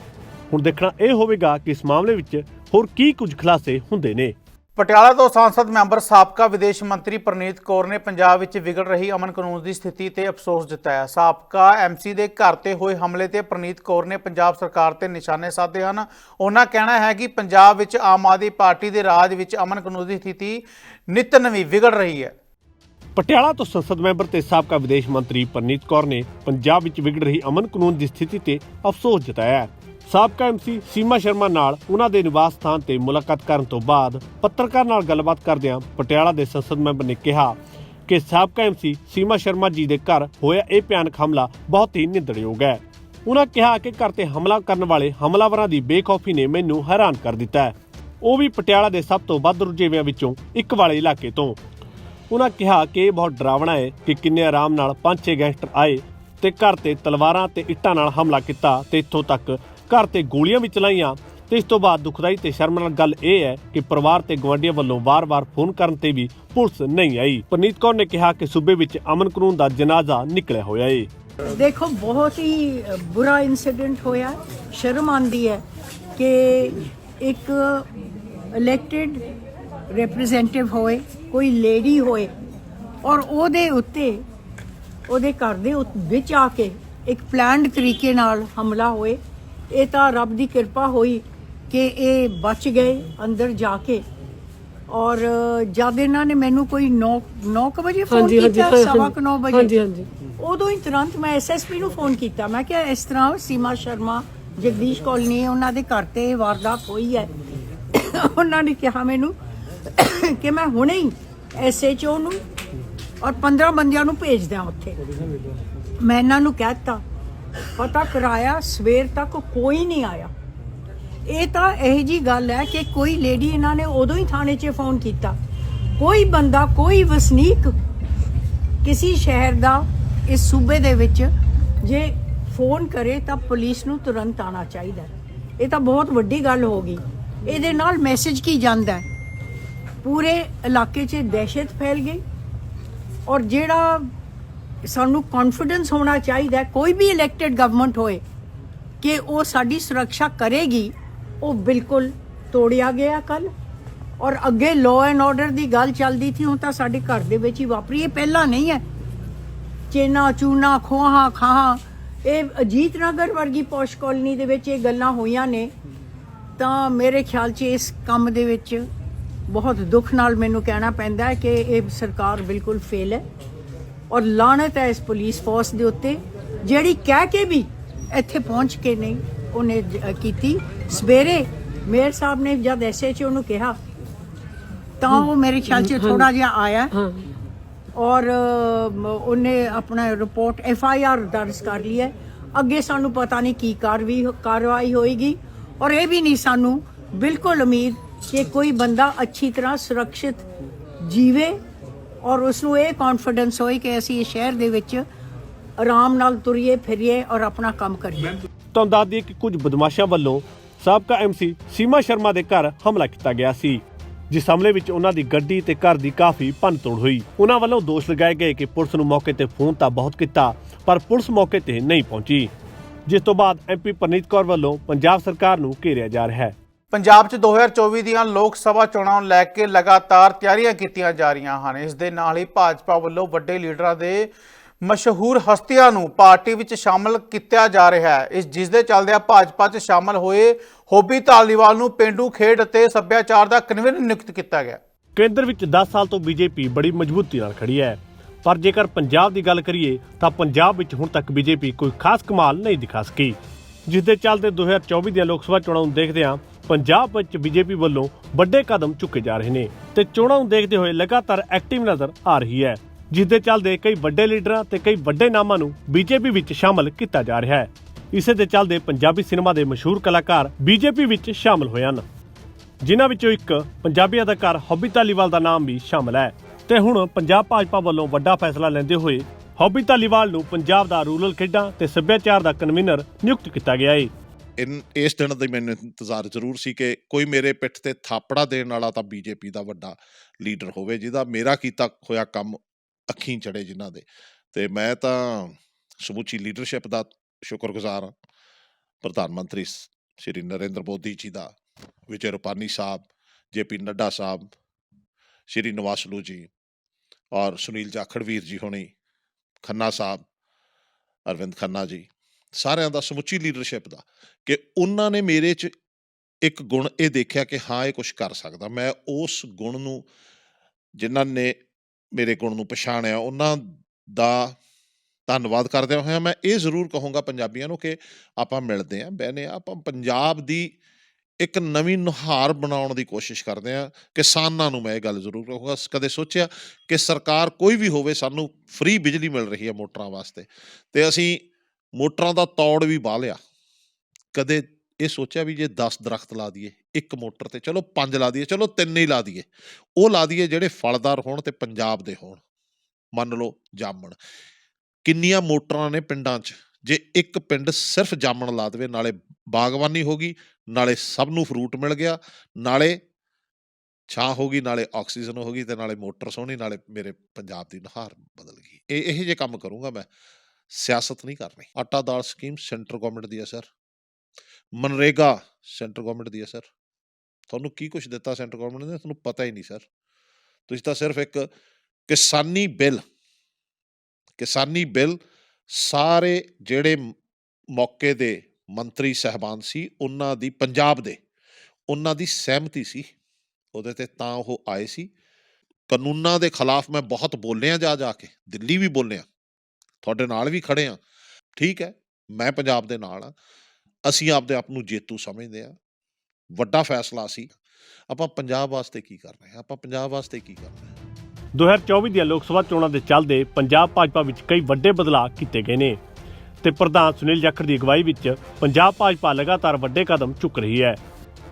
ਹੁਣ ਦੇਖਣਾ ਇਹ ਹੋਵੇਗਾ ਕਿ ਇਸ ਮਾਮਲੇ ਵਿੱਚ ਹੋਰ ਕੀ ਕੁਝ ਖੁਲਾਸੇ ਹੁੰਦੇ ਨੇ। ਪਟਿਆਲਾ ਤੋਂ ਸੰਸਦ ਮੈਂਬਰ ਸਾਬਕਾ ਵਿਦੇਸ਼ ਮੰਤਰੀ ਪ੍ਰਨੀਤ ਕੌਰ ਨੇ ਪੰਜਾਬ ਵਿੱਚ ਵਿਗੜ ਰਹੀ ਅਮਨ ਕਾਨੂੰਨ ਦੀ ਸਥਿਤੀ ਤੇ ਅਫਸੋਸ ਜਤਾਇਆ। ਸਾਬਕਾ ਐਮਸੀ ਦੇ ਘਰ ਤੇ ਹੋਏ ਹਮਲੇ ਤੇ ਪ੍ਰਨੀਤ ਕੌਰ ਨੇ ਪੰਜਾਬ ਸਰਕਾਰ ਤੇ ਨਿਸ਼ਾਨੇ ਸਾਧੇ ਹਨ। ਉਹਨਾਂ ਕਹਿਣਾ ਹੈ ਕਿ ਪੰਜਾਬ ਵਿੱਚ ਆਮ ਆਦਮੀ ਪਾਰਟੀ ਦੇ ਰਾਜ ਵਿੱਚ ਅਮਨ ਕਾਨੂੰਨ ਦੀ ਸਥਿਤੀ ਨਿਤ ਨਵੀਂ ਵਿਗੜ ਰਹੀ ਹੈ। ਪਟਿਆਲਾ ਤੋਂ ਸੰਸਦ ਮੈਂਬਰ ਤੇ ਸਾਬਕਾ ਵਿਦੇਸ਼ ਮੰਤਰੀ ਪਰਨੀਤ ਕੌਰ ਨੇ ਪੰਜਾਬ ਵਿੱਚ ਵਿਗੜ ਰਹੀ ਅਮਨ ਕਾਨੂੰਨ ਦੀ ਸਥਿਤੀ ਤੇ ਅਫਸੋਸ ਜਤਾਇਆ ਸਾਬਕਾ ਐਮਸੀ ਸੀਮਾ ਸ਼ਰਮਾ ਨਾਲ ਉਹਨਾਂ ਦੇ ਨਿਵਾਸ ਸਥਾਨ ਤੇ ਮੁਲਾਕਾਤ ਕਰਨ ਤੋਂ ਬਾਅਦ ਪੱਤਰਕਾਰ ਨਾਲ ਗੱਲਬਾਤ ਕਰਦਿਆਂ ਪਟਿਆਲਾ ਦੇ ਸੰਸਦ ਮੈਂਬਰ ਨੇ ਕਿਹਾ ਕਿ ਸਾਬਕਾ ਐਮਸੀ ਸੀਮਾ ਸ਼ਰਮਾ ਜੀ ਦੇ ਘਰ ਹੋਇਆ ਇਹ ਭਿਆਨਕ ਹਮਲਾ ਬਹੁਤ ਹੀ ਨਿੰਦਣਯੋਗ ਹੈ। ਉਹਨਾਂ ਕਿਹਾ ਕਿ ਘਰ ਤੇ ਹਮਲਾ ਕਰਨ ਵਾਲੇ ਹਮਲਾਵਰਾਂ ਦੀ ਬੇਖੌਫੀ ਨੇ ਮੈਨੂੰ ਹੈਰਾਨ ਕਰ ਦਿੱਤਾ ਹੈ। ਉਹ ਵੀ ਪਟਿਆਲਾ ਦੇ ਸਭ ਤੋਂ ਵੱਧ ਰੁਝੇਵਿਆਂ ਵਿੱਚੋਂ ਇੱਕ ਵਾਲੇ ਇਲਾਕੇ ਤੋਂ। ਉਹਨਾਂ ਕਿਹਾ ਕਿ ਇਹ ਬਹੁਤ ਡਰਾਵਣਾ ਹੈ ਕਿ ਕਿੰਨੇ ਆਰਾਮ ਨਾਲ ਪੰਜ ਛੇ ਗੈਂਗਸਟਰ ਆਏ ਤੇ ਘਰ ਤੇ ਤਲਵਾਰਾਂ ਤੇ ਇੱਟਾਂ ਨਾਲ ਹਮਲਾ ਕੀਤਾ ਤੇ ਇੱਥੋਂ ਤੱਕ ਘਰ ਤੇ ਗੋਲੀਆਂ ਵੀ ਚਲਾਈਆਂ। ਤੇ ਇਸ ਤੋਂ ਬਾਅਦ ਦੁਖਦਾਈ ਤੇ ਸ਼ਰਮਨਾਕ ਗੱਲ ਇਹ ਹੈ ਕਿ ਪਰਿਵਾਰ ਤੇ ਗਵਾਂਢੀਆਂ ਵੱਲੋਂ ਵਾਰ-ਵਾਰ ਫੋਨ ਕਰਨ ਤੇ ਵੀ ਪੁਲਿਸ ਨਹੀਂ ਆਈ। ਪਰਨੀਤ ਕੌਰ ਨੇ ਕਿਹਾ ਕਿ ਸੂਬੇ ਵਿੱਚ ਅਮਨ ਕਾਨੂੰਨ ਦਾ ਜਨਾਜ਼ਾ ਨਿਕਲਿਆ ਹੋਇਆ ਏ। ਦੇਖੋ, ਬਹੁਤ ਹੀ ਬੁਰਾ ਇਨਸੀਡੈਂਟ ਹੋਇਆ। ਸ਼ਰਮ ਆਂਦੀ ਹੈ ਕਿ ਇੱਕ ਇਲੈਕਟਿਡ ਰਿਪਰੈਜ਼ੈਂਟੇਟਿਵ ਹੋਏ, ਕੋਈ ਲੇਡੀ ਹੋਏ ਔਰ ਉਹਦੇ ਉੱਤੇ, ਉਹਦੇ ਘਰ ਦੇ ਵਿੱਚ ਆ ਕੇ ਇੱਕ ਪਲਾਨਡ ਤਰੀਕੇ ਨਾਲ ਹਮਲਾ ਹੋਏ। ਇਹ ਤਾਂ ਰੱਬ ਦੀ ਕਿਰਪਾ ਹੋਈ ਕਿ ਇਹ ਬਚ ਗਏ ਅੰਦਰ ਜਾ ਕੇ। ਔਰ ਜਦ ਇਹਨਾਂ ਨੇ ਮੈਨੂੰ ਕੋਈ 9 9 ਵਜੇ ਫੋਨ ਹਾਂਜੀ, ਹਾਂਜੀ, ਕੀਤਾ ਹਾਂ, ਸਵਾ ਕੁ ਵਜੇ। ਹਾਂਜੀ, ਹਾਂਜੀ। ਉਦੋਂ ਹੀ ਤੁਰੰਤ ਮੈਂ ਐਸਐਸਪੀ ਨੂੰ ਫੋਨ ਕੀਤਾ। ਮੈਂ ਕਿਹਾ ਇਸ ਤਰ੍ਹਾਂ ਸੀਮਾ ਸ਼ਰਮਾ ਜਗਦੀਸ਼ ਕਾਲਨੀ ਹੈ ਉਹਨਾਂ ਦੇ ਘਰ ਤੇ ਇਹ ਵਾਰਦਾਤ ਹੋਈ ਹੈ। ਉਹਨਾਂ ਨੇ ਕਿਹਾ ਮੈਨੂੰ ਕਿ ਮੈਂ ਹੁਣੇ ਹੀ ਐਸਐਚਓ ਨੂੰ ਔਰ 15 ਬੰਦਿਆਂ ਨੂੰ ਭੇਜ ਦਿਆਂ ਉੱਥੇ। ਮੈਂ ਇਹਨਾਂ ਨੂੰ ਕਹਿਤਾ ਪਤਾ ਕਰਾਇਆ, ਸਵੇਰ ਤੱਕ ਕੋਈ ਨਹੀਂ ਆਇਆ। ਇਹ ਤਾਂ ਇਹ ਜੀ ਗੱਲ ਹੈ ਕਿ ਕੋਈ ਲੇਡੀ ਇਹਨਾਂ ਨੇ ਉਦੋਂ ਹੀ ਥਾਣੇ 'ਚ ਫੋਨ ਕੀਤਾ। ਕੋਈ ਬੰਦਾ, ਕੋਈ ਵਸਨੀਕ ਕਿਸੇ ਸ਼ਹਿਰ ਦਾ, ਇਸ ਸੂਬੇ ਦੇ ਵਿੱਚ ਜੇ ਫੋਨ ਕਰੇ ਤਾਂ ਪੁਲਿਸ ਨੂੰ ਤੁਰੰਤ ਆਣਾ ਚਾਹੀਦਾ ਇਹ ਤਾਂ ਬਹੁਤ ਵੱਡੀ ਗੱਲ ਹੋ ਗਈ। ਇਹਦੇ ਨਾਲ ਮੈਸੇਜ ਕੀ ਜਾਂਦਾ ਹੈ? ਪੂਰੇ ਇਲਾਕੇ 'ਚ ਦਹਿਸ਼ਤ ਫੈਲ ਗਈ। ਔਰ ਜਿਹੜਾ ਸਾਨੂੰ ਕੌਨਫੀਡੈਂਸ ਹੋਣਾ ਚਾਹੀਦਾ ਕੋਈ ਵੀ ਇਲੈਕਟਿਡ ਗਵਰਨਮੈਂਟ ਹੋਏ, ਕਿ ਉਹ ਸਾਡੀ ਸੁਰੱਖਿਆ ਕਰੇਗੀ, ਉਹ ਬਿਲਕੁਲ ਤੋੜਿਆ ਗਿਆ ਕੱਲ ਔਰ ਅੱਗੇ ਲਾਅ ਐਂਡ ਆਰਡਰ ਦੀ ਗੱਲ ਚੱਲਦੀ ਸੀ, ਹੁਣ ਤਾਂ ਸਾਡੇ ਘਰ ਦੇ ਵਿੱਚ ਹੀ ਵਾਪਰੀ, ਇਹ ਪਹਿਲਾਂ ਨਹੀਂ ਹੈ। ਚੇਨਾ, ਚੂਨਾ, ਖੋਹਾ, ਖਾਹਾਂ, ਇਹ ਅਜੀਤ ਨਗਰ ਵਰਗੀ ਪੌਸ਼ ਕਾਲਨੀ ਦੇ ਵਿੱਚ ਇਹ ਗੱਲਾਂ ਹੋਈਆਂ ਨੇ। ਤਾਂ ਮੇਰੇ ਖਿਆਲ 'ਚ ਇਸ ਕੰਮ ਦੇ ਵਿੱਚ ਬਹੁਤ ਦੁੱਖ ਨਾਲ ਮੈਨੂੰ ਕਹਿਣਾ ਪੈਂਦਾ ਕਿ ਇਹ ਸਰਕਾਰ ਬਿਲਕੁਲ ਫੇਲ ਹੈ। ਔਰ ਲਾਹਨਤ ਹੈ ਇਸ ਪੁਲਿਸ ਫੋਰਸ ਦੇ ਉੱਤੇ ਜਿਹੜੀ ਕਹਿ ਕੇ ਵੀ ਇੱਥੇ ਪਹੁੰਚ ਕੇ ਨਹੀਂ ਉਹਨੇ ਕੀਤੀ। ਸਵੇਰੇ ਮੇਅਰ ਸਾਹਿਬ ਨੇ ਜਦ ਐਸਐਚਓ ਨੂੰ ਕਿਹਾ ਤਾਂ ਉਹ ਮੇਰੇ ਖਿਆਲ 'ਚ ਥੋੜਾ ਜਿਹਾ ਆਇਆ। ਔਰ ਉਹਨੇ ਆਪਣਾ ਰਿਪੋਰਟ ਐਫ ਆਈ ਆਰ ਦਰਜ ਕਰ ਲਈ ਹੈ। ਅੱਗੇ ਸਾਨੂੰ ਪਤਾ ਨਹੀਂ ਕੀ ਕਾਰਵਾਈ ਕਾਰਵਾਈ ਹੋਏਗੀ। ਔਰ ਇਹ ਵੀ ਨਹੀਂ ਸਾਨੂੰ ਬਿਲਕੁਲ ਉਮੀਦ ਕਿ ਕੋਈ ਬੰਦਾ ਅੱਛੀ ਤਰ੍ਹਾਂ ਸੁਰੱਖਿਅਤ ਜੀਵੇ ਔਰ ਉਸ ਨੂੰ ਇਹ ਕੌਨਫੀਡੈਂਸ ਹੋਏ ਕਿ ਅਸੀਂ ਇਸ ਸ਼ਹਿਰ ਦੇ ਵਿੱਚ ਆਰਾਮ ਨਾਲ ਤੁਰੀਏ, ਫਿਰੀਏ ਔਰ ਆਪਣਾ ਕੰਮ ਕਰੀਏ। ਤੁਹਾਨੂੰ ਦੱਸ ਦਈਏ ਕਿ ਕੁਝ ਬਦਮਾਸ਼ਾਂ ਵੱਲੋਂ ਸਾਬਕਾ ਐਮਸੀ ਸੀਮਾ ਸ਼ਰਮਾ ਦੇ ਘਰ ਹਮਲਾ ਕੀਤਾ ਗਿਆ ਸੀ, ਜਿਸ ਹਮਲੇ ਵਿੱਚ ਉਹਨਾਂ ਦੀ ਗੱਡੀ ਤੇ ਘਰ ਦੀ ਕਾਫੀ ਭੰਨਤੋੜ ਹੋਈ। ਉਹਨਾਂ ਵੱਲੋਂ ਦੋਸ਼ ਲਗਾਏ ਗਏ ਕਿ ਪੁਲਿਸ ਨੂੰ ਮੌਕੇ ਤੇ ਫੋਨ ਤਾਂ ਬਹੁਤ ਕੀਤਾ, ਪਰ ਪੁਲਿਸ ਮੌਕੇ ਤੇ ਨਹੀਂ ਪਹੁੰਚੀ। ਜਿਸ ਤੋਂ ਬਾਅਦ ਐਮਪੀ ਪਰਨੀਤ ਕੌਰ ਵੱਲੋਂ ਪੰਜਾਬ ਸਰਕਾਰ ਨੂੰ ਘੇਰਿਆ ਜਾ ਰਿਹਾ ਹੈ। ਪੰਜਾਬ 'ਚ 2024 ਦੀਆਂ ਲੋਕ ਸਭਾ ਚੋਣਾਂ ਨੂੰ ਲੈ ਕੇ ਲਗਾਤਾਰ ਤਿਆਰੀਆਂ ਕੀਤੀਆਂ ਜਾ ਰਹੀਆਂ ਹਨ। ਇਸ ਦੇ ਨਾਲ ਹੀ ਭਾਜਪਾ ਵੱਲੋਂ ਵੱਡੇ ਲੀਡਰਾਂ ਦੇ ਮਸ਼ਹੂਰ ਹਸਤੀਆਂ ਨੂੰ ਪਾਰਟੀ ਵਿੱਚ ਸ਼ਾਮਲ ਕੀਤਾ ਜਾ ਰਿਹਾ ਹੈ। ਇਸ ਜਿਸ ਦੇ ਚੱਲਦਿਆਂ ਭਾਜਪਾ 'ਚ ਸ਼ਾਮਲ ਹੋਏ ਹੋਬੀ ਧਾਲੀਵਾਲ ਨੂੰ ਪਿੰਡੂ ਖੇਡ ਅਤੇ ਸੱਭਿਆਚਾਰ ਦਾ ਕਨਵੀਨਰ ਨਿਯੁਕਤ ਕੀਤਾ ਗਿਆ। ਕੇਂਦਰ ਵਿੱਚ 10 ਸਾਲ ਤੋਂ ਬੀਜੇਪੀ ਬੜੀ ਮਜ਼ਬੂਤੀ ਨਾਲ ਖੜੀ ਹੈ। ਪਰ ਜੇਕਰ ਪੰਜਾਬ ਦੀ ਗੱਲ ਕਰੀਏ, ਤਾਂ ਪੰਜਾਬ ਵਿੱਚ ਹੁਣ ਤੱਕ ਬੀਜੇਪੀ ਕੋਈ ਖਾਸ ਕਮਾਲ ਨਹੀਂ ਦਿਖਾ ਸਕੀ। ਜਿਸ ਦੇ ਚੱਲਦੇ 2024 ਦੀਆਂ ਲੋਕ ਸਭਾ ਚੋਣਾਂ ਨੂੰ ਦੇਖਦਿਆਂ ਪੰਜਾਬ ਵਿੱਚ ਬੀਜੇਪੀ ਵੱਲੋਂ ਵੱਡੇ ਕਦਮ ਚੁੱਕੇ ਜਾ ਰਹੇ ਨੇ ਤੇ ਚੋਣਾਂ ਨੂੰ ਦੇਖਦੇ ਹੋਏ ਲਗਾਤਾਰ ਐਕਟਿਵ ਨਜ਼ਰ ਆ ਰਹੀ ਹੈ ਜਿਸ ਦੇ ਚੱਲਦੇ ਕਈ ਵੱਡੇ ਲੀਡਰਾਂ ਤੇ ਕਈ ਵੱਡੇ ਨਾਮਾਂ ਨੂੰ ਬੀਜੇਪੀ ਵਿੱਚ ਸ਼ਾਮਲ ਕੀਤਾ ਜਾ ਰਿਹਾ ਹੈ। ਇਸੇ ਦੇ ਚੱਲਦੇ ਪੰਜਾਬੀ ਸਿਨੇਮਾ ਦੇ ਮਸ਼ਹੂਰ ਕਲਾਕਾਰ ਬੀਜੇਪੀ ਵਿੱਚ ਸ਼ਾਮਲ ਹੋਏ ਹਨ। ਜਿਨ੍ਹਾਂ ਵਿੱਚੋਂ ਇੱਕ ਪੰਜਾਬੀ ਅਦਾਕਾਰ ਹੌਬੀ ਧਾਲੀਵਾਲ ਦਾ ਨਾਮ ਵੀ ਸ਼ਾਮਲ ਹੈ ਤੇ ਹੁਣ ਪੰਜਾਬ ਭਾਜਪਾ ਵੱਲੋਂ ਵੱਡਾ ਫੈਸਲਾ ਲੈਂਦੇ ਹੋਏ ਹੌਬੀ ਧਾਲੀਵਾਲ ਨੂੰ ਪੰਜਾਬ ਦਾ ਰੂਰਲ ਖੇਡਾਂ ਤੇ ਸੱਭਿਆਚਾਰ ਦਾ ਕਨਵੀਨਰ ਨਿਯੁਕਤ ਕੀਤਾ ਗਿਆ ਹੈ। ਇਸ ਦਿਨ ਦਾ ਮੈਨੂੰ ਇੰਤਜ਼ਾਰ ਜ਼ਰੂਰ ਸੀ ਕਿ ਕੋਈ ਮੇਰੇ ਪਿੱਠ ਤੇ ਥਾਪੜਾ ਦੇਣ ਵਾਲਾ ਤਾਂ ਬੀਜੇਪੀ ਦਾ ਵੱਡਾ ਲੀਡਰ ਹੋਵੇ, ਜਿਹਦਾ ਮੇਰਾ ਕੀਤਾ ਹੋਇਆ ਕੰਮ ਅੱਖੀਂ ਚੜੇ ਜਿਨ੍ਹਾਂ ਦੇ। ਤੇ ਮੈਂ ਤਾਂ ਸਮੁੱਚੀ ਲੀਡਰਸ਼ਿਪ ਦਾ ਸ਼ੁਕਰਗੁਜ਼ਾਰ ਹਾਂ। ਪ੍ਰਧਾਨ ਮੰਤਰੀ ਸ਼੍ਰੀ ਨਰਿੰਦਰ ਮੋਦੀ ਜੀ ਦਾ, ਵਿਜੇ ਰੂਪਾਨੀ ਸਾਹਿਬ ਜੇਪੀ ਨੱਡਾ ਸਾਹਿਬ, ਸ਼੍ਰੀ ਨਵਾਸਲੂ ਜੀ ਔਰ ਸੁਨੀਲ ਜਾਖੜ ਵੀਰ ਜੀ ਹੋਣੀ, ਖੰਨਾ ਸਾਹਿਬ, ਅਰਵਿੰਦ ਖੰਨਾ ਜੀ। ਸਾਰਿਆਂ ਦਾ ਸਮੁੱਚੀ ਲੀਡਰਸ਼ਿਪ ਦਾ, ਕਿ ਉਹਨਾਂ ਨੇ ਮੇਰੇ 'ਚ ਇੱਕ ਗੁਣ ਇਹ ਦੇਖਿਆ ਕਿ ਹਾਂ, ਇਹ ਕੁਝ ਕਰ ਸਕਦਾ। ਮੈਂ ਉਸ ਗੁਣ ਨੂੰ, ਜਿਨ੍ਹਾਂ ਨੇ ਮੇਰੇ ਗੁਣ ਨੂੰ ਪਛਾਣਿਆ, ਉਹਨਾਂ ਦਾ ਧੰਨਵਾਦ ਕਰਦਿਆਂ ਹੋਇਆ ਮੈਂ ਇਹ ਜ਼ਰੂਰ ਕਹੂੰਗਾ ਪੰਜਾਬੀਆਂ ਨੂੰ ਕਿ ਆਪਾਂ ਮਿਲਦੇ ਆਂ ਬਹਿਨੇ ਆਂ, ਆਪਾਂ ਪੰਜਾਬ ਦੀ ਇੱਕ ਨਵੀਂ ਨੁਹਾਰ ਬਣਾਉਣ ਦੀ ਕੋਸ਼ਿਸ਼ ਕਰਦੇ ਆਂ, ਕਿਸਾਨਾਂ ਨੂੰ ਮੈਂ ਇਹ ਗੱਲ ਜ਼ਰੂਰ ਕਹੂੰਗਾ ਕਦੇ ਸੋਚਿਆ ਕਿ ਸਰਕਾਰ ਕੋਈ ਵੀ ਹੋਵੇ, ਸਾਨੂੰ ਫ੍ਰੀ ਬਿਜਲੀ ਮਿਲ ਰਹੀ ਹੈ ਮੋਟਰਾਂ ਵਾਸਤੇ। ਤੇ ਅਸੀਂ ਮੋਟਰਾਂ ਦਾ ਤੌੜ ਵੀ ਬਾਹ ਲਿਆ। ਕਦੇ ਇਹ ਸੋਚਿਆ ਵੀ ਜੇ 10 ਦਰਖਤ ਲਾ ਦਈਏ, ਇੱਕ ਮੋਟਰ ਤੇ ਚਲੋ ਪੰਜ ਲਾ ਦਈਏ, ਚਲੋ ਤਿੰਨ ਹੀ ਲਾ ਦਈਏ। ਉਹ ਲਾ ਦਈਏ ਜਿਹੜੇ ਫਲਦਾਰ ਹੋਣ ਤੇ ਪੰਜਾਬ ਦੇ ਹੋਣ। ਮੰਨ ਲਓ ਜਾਮਣ। ਕਿੰਨੀਆਂ ਮੋਟਰਾਂ ਨੇ ਪਿੰਡਾਂ 'ਚ? ਜੇ ਇੱਕ ਪਿੰਡ ਸਿਰਫ ਜਾਮਣ ਲਾ ਦੇਵੇ, ਨਾਲੇ ਬਾਗਬਾਨੀ ਹੋ ਗਈ, ਨਾਲੇ ਸਭ ਨੂੰ ਫਰੂਟ ਮਿਲ ਗਿਆ, ਨਾਲੇ ਛਾਂ ਹੋ ਗਈ, ਨਾਲੇ ਆਕਸੀਜਨ ਹੋ ਗਈ ਤੇ ਨਾਲੇ ਮੋਟਰ ਸੋਹਣੀ, ਨਾਲੇ ਮੇਰੇ ਪੰਜਾਬ ਦੀ ਨੁਹਾਰ ਬਦਲ ਗਈ। ਇਹ ਇਹੋ ਜਿਹੇ ਕੰਮ ਕਰੂੰਗਾ ਮੈਂ। ਸਿਆਸਤ ਨਹੀਂ ਕਰਨੀ। ਆਟਾ ਦਾਲ ਸਕੀਮ ਸੈਂਟਰ ਗਵਰਨਮੈਂਟ ਦੀ ਹੈ, ਸਰ। ਮਨਰੇਗਾ ਸੈਂਟਰ ਗਵਰਨਮੈਂਟ ਦੀ ਹੈ, ਸਰ। ਤੁਹਾਨੂੰ ਕੀ ਕੁਝ ਦਿੱਤਾ ਸੈਂਟਰ ਗਵਰਨਮੈਂਟ ਨੇ, ਤੁਹਾਨੂੰ ਪਤਾ ਹੀ ਨਹੀਂ, ਸਰ। ਤੁਸੀਂ ਤਾਂ ਸਿਰਫ ਇੱਕ ਕਿਸਾਨੀ ਬਿੱਲ ਕਿਸਾਨੀ ਬਿੱਲ ਸਾਰੇ ਜਿਹੜੇ ਮੌਕੇ ਦੇ ਮੰਤਰੀ ਸਹਿਬਾਨ ਸੀ, ਉਹਨਾਂ ਦੀ ਪੰਜਾਬ ਦੇ, ਉਹਨਾਂ ਦੀ ਸਹਿਮਤੀ ਸੀ। ਉਹਦੇ ਤੇ ਤਾਂ ਉਹ ਆਏ ਸੀ। ਕਾਨੂੰਨਾਂ ਦੇ ਖਿਲਾਫ ਮੈਂ ਬਹੁਤ ਬੋਲਿਆ ਜਾ ਜਾ ਕੇ, ਦਿੱਲੀ ਵੀ ਬੋਲਿਆ। ਤੁਹਾਡੇ ਨਾਲ ਵੀ ਖੜੇ ਆ। ਠੀਕ ਹੈ, ਮੈਂ ਪੰਜਾਬ ਦੇ ਨਾਲ ਆ। ਅਸੀਂ ਆਪਦੇ ਆਪ ਨੂੰ ਜੇਤੂ ਸਮਝਦੇ ਆ। ਵੱਡਾ ਫੈਸਲਾ ਸੀ। ਆਪਾਂ ਪੰਜਾਬ ਵਾਸਤੇ ਕੀ ਕਰਨਾ ਹੈ ਆਪਾਂ ਪੰਜਾਬ ਵਾਸਤੇ ਕੀ ਕਰਨਾ ਹੈ 2024 ਦੀਆਂ ਲੋਕ ਸਭਾ ਚੋਣਾਂ ਦੇ ਚੱਲਦੇ ਪੰਜਾਬ ਭਾਜਪਾ ਵਿੱਚ ਕਈ ਵੱਡੇ ਬਦਲਾਅ ਕੀਤੇ ਗਏ ਨੇ ਤੇ ਪ੍ਰਧਾਨ ਸੁਨੀਲ ਜਾਖੜ ਦੀ ਅਗਵਾਈ ਵਿੱਚ ਪੰਜਾਬ ਭਾਜਪਾ ਲਗਾਤਾਰ ਵੱਡੇ ਕਦਮ ਚੁੱਕ ਰਹੀ ਹੈ।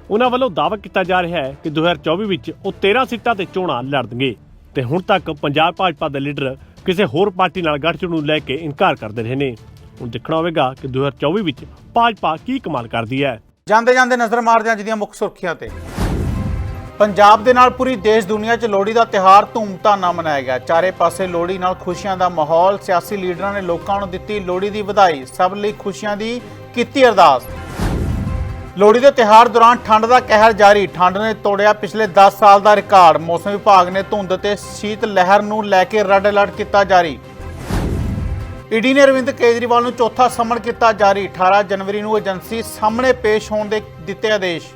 ਉਹਨਾਂ ਵੱਲੋਂ ਦਾਅਵਾ ਕੀਤਾ ਜਾ ਰਿਹਾ ਹੈ ਕਿ 2024 ਵਿੱਚ ਉਹ 13 ਸੀਟਾਂ ਤੇ ਚੋਣਾਂ ਲੜਨਗੇ ਤੇ ਹੁਣ ਤੱਕ ਪੰਜਾਬ ਭਾਜਪਾ ਦੇ ਲੀਡਰ ਕਿਸੇ ਹੋਰ ਪਾਰਟੀ ਨਾਲ ਗੱਠਜੋੜ ਨੂੰ ਲੈ ਕੇ ਇਨਕਾਰ ਕਰਦੇ ਰਹੇ ਨੇ। ਹੁਣ ਦੇਖਣਾ ਹੋਵੇਗਾ ਕਿ 2024 ਵਿੱਚ ਭਾਜਪਾ ਕੀ ਕਮਾਲ ਕਰਦੀ ਹੈ। ਜਾਂਦੇ ਜਾਂਦੇ ਨਜ਼ਰ ਮਾਰਦੇ ਹਾਂ ਅੱਜ ਮੁੱਖ ਸੁਰਖੀਆਂ ਤੇ। ਪੰਜਾਬ ਦੇ ਨਾਲ ਪੂਰੀ ਦੇਸ਼ ਦੁਨੀਆ 'ਚ ਲੋਹੜੀ ਦਾ ਤਿਹਾਰ ਧੂਮਧਾਮ ਨਾਲ ਮਨਾਇਆ ਗਿਆ। ਚਾਰੇ ਪਾਸੇ ਲੋਹੜੀ ਨਾਲ ਖੁਸ਼ੀਆਂ ਦਾ ਮਾਹੌਲ, ਸਿਆਸੀ ਲੀਡਰਾਂ ਨੇ ਲੋਕਾਂ ਨੂੰ ਦਿੱਤੀ ਲੋਹੜੀ ਦੀ ਵਧਾਈ, ਸਭ ਲਈ ਖੁਸ਼ੀਆਂ ਦੀ ਕੀਤੀ ਅਰਦਾਸ। ਲੋਹੜੀ ਦੇ ਤਿਹਾਰ ਦੌਰਾਨ ਠੰਡ ਦਾ ਕਹਿਰ ਜਾਰੀ। ਠੰਡ ਨੇ ਤੋੜਿਆ ਪਿਛਲੇ 10 ਸਾਲ ਦਾ ਰਿਕਾਰਡ। ਮੌਸਮ ਵਿਭਾਗ ਨੇ ਧੁੰਦ ਤੇ ਸ਼ੀਤ ਲਹਿਰ ਨੂੰ ਲੈ ਕੇ ਰੈੱਡ ਅਲਰਟ ਕੀਤਾ ਜਾਰੀ। ਈਡੀ ਨੇ ਅਰਵਿੰਦ ਕੇਜਰੀਵਾਲ ਨੂੰ ਚੌਥਾ ਸਮਨ ਕੀਤਾ ਜਾਰੀ। 18 ਜਨਵਰੀ ਨੂੰ ਏਜੰਸੀ ਸਾਹਮਣੇ ਪੇਸ਼ ਹੋਣ ਦੇ ਦਿੱਤੇ ਆਦੇਸ਼।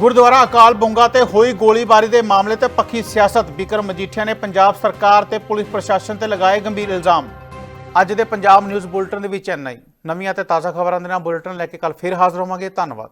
ਗੁਰਦੁਆਰਾ ਅਕਾਲ ਬੁੰਗਾ ਤੇ ਹੋਈ ਗੋਲੀਬਾਰੀ ਦੇ ਮਾਮਲੇ ਤੇ ਪੱਖੀ ਸਿਆਸਤ। ਬਿਕਰਮ ਮਜੀਠੀਆ ਨੇ ਪੰਜਾਬ ਸਰਕਾਰ ਤੇ ਪੁਲਿਸ ਪ੍ਰਸ਼ਾਸਨ ਤੇ ਲਗਾਏ ਗੰਭੀਰ ਇਲਜ਼ਾਮ। ਅੱਜ ਦੇ ਪੰਜਾਬ ਨਿਊਜ਼ ਬੁਲਟਨ ਦੇ ਵਿੱਚ ਇੰਨਾ ਨਵੀਆਂ ਤੇ ਤਾਜ਼ਾ ਖਬਰਾਂ ਦੇ ਨਾਲ ਬੁਲਟਨ ਲੈ ਕੇ ਕੱਲ ਫਿਰ ਹਾਜ਼ਰ ਹੋਵਾਂਗੇ। ਧੰਨਵਾਦ।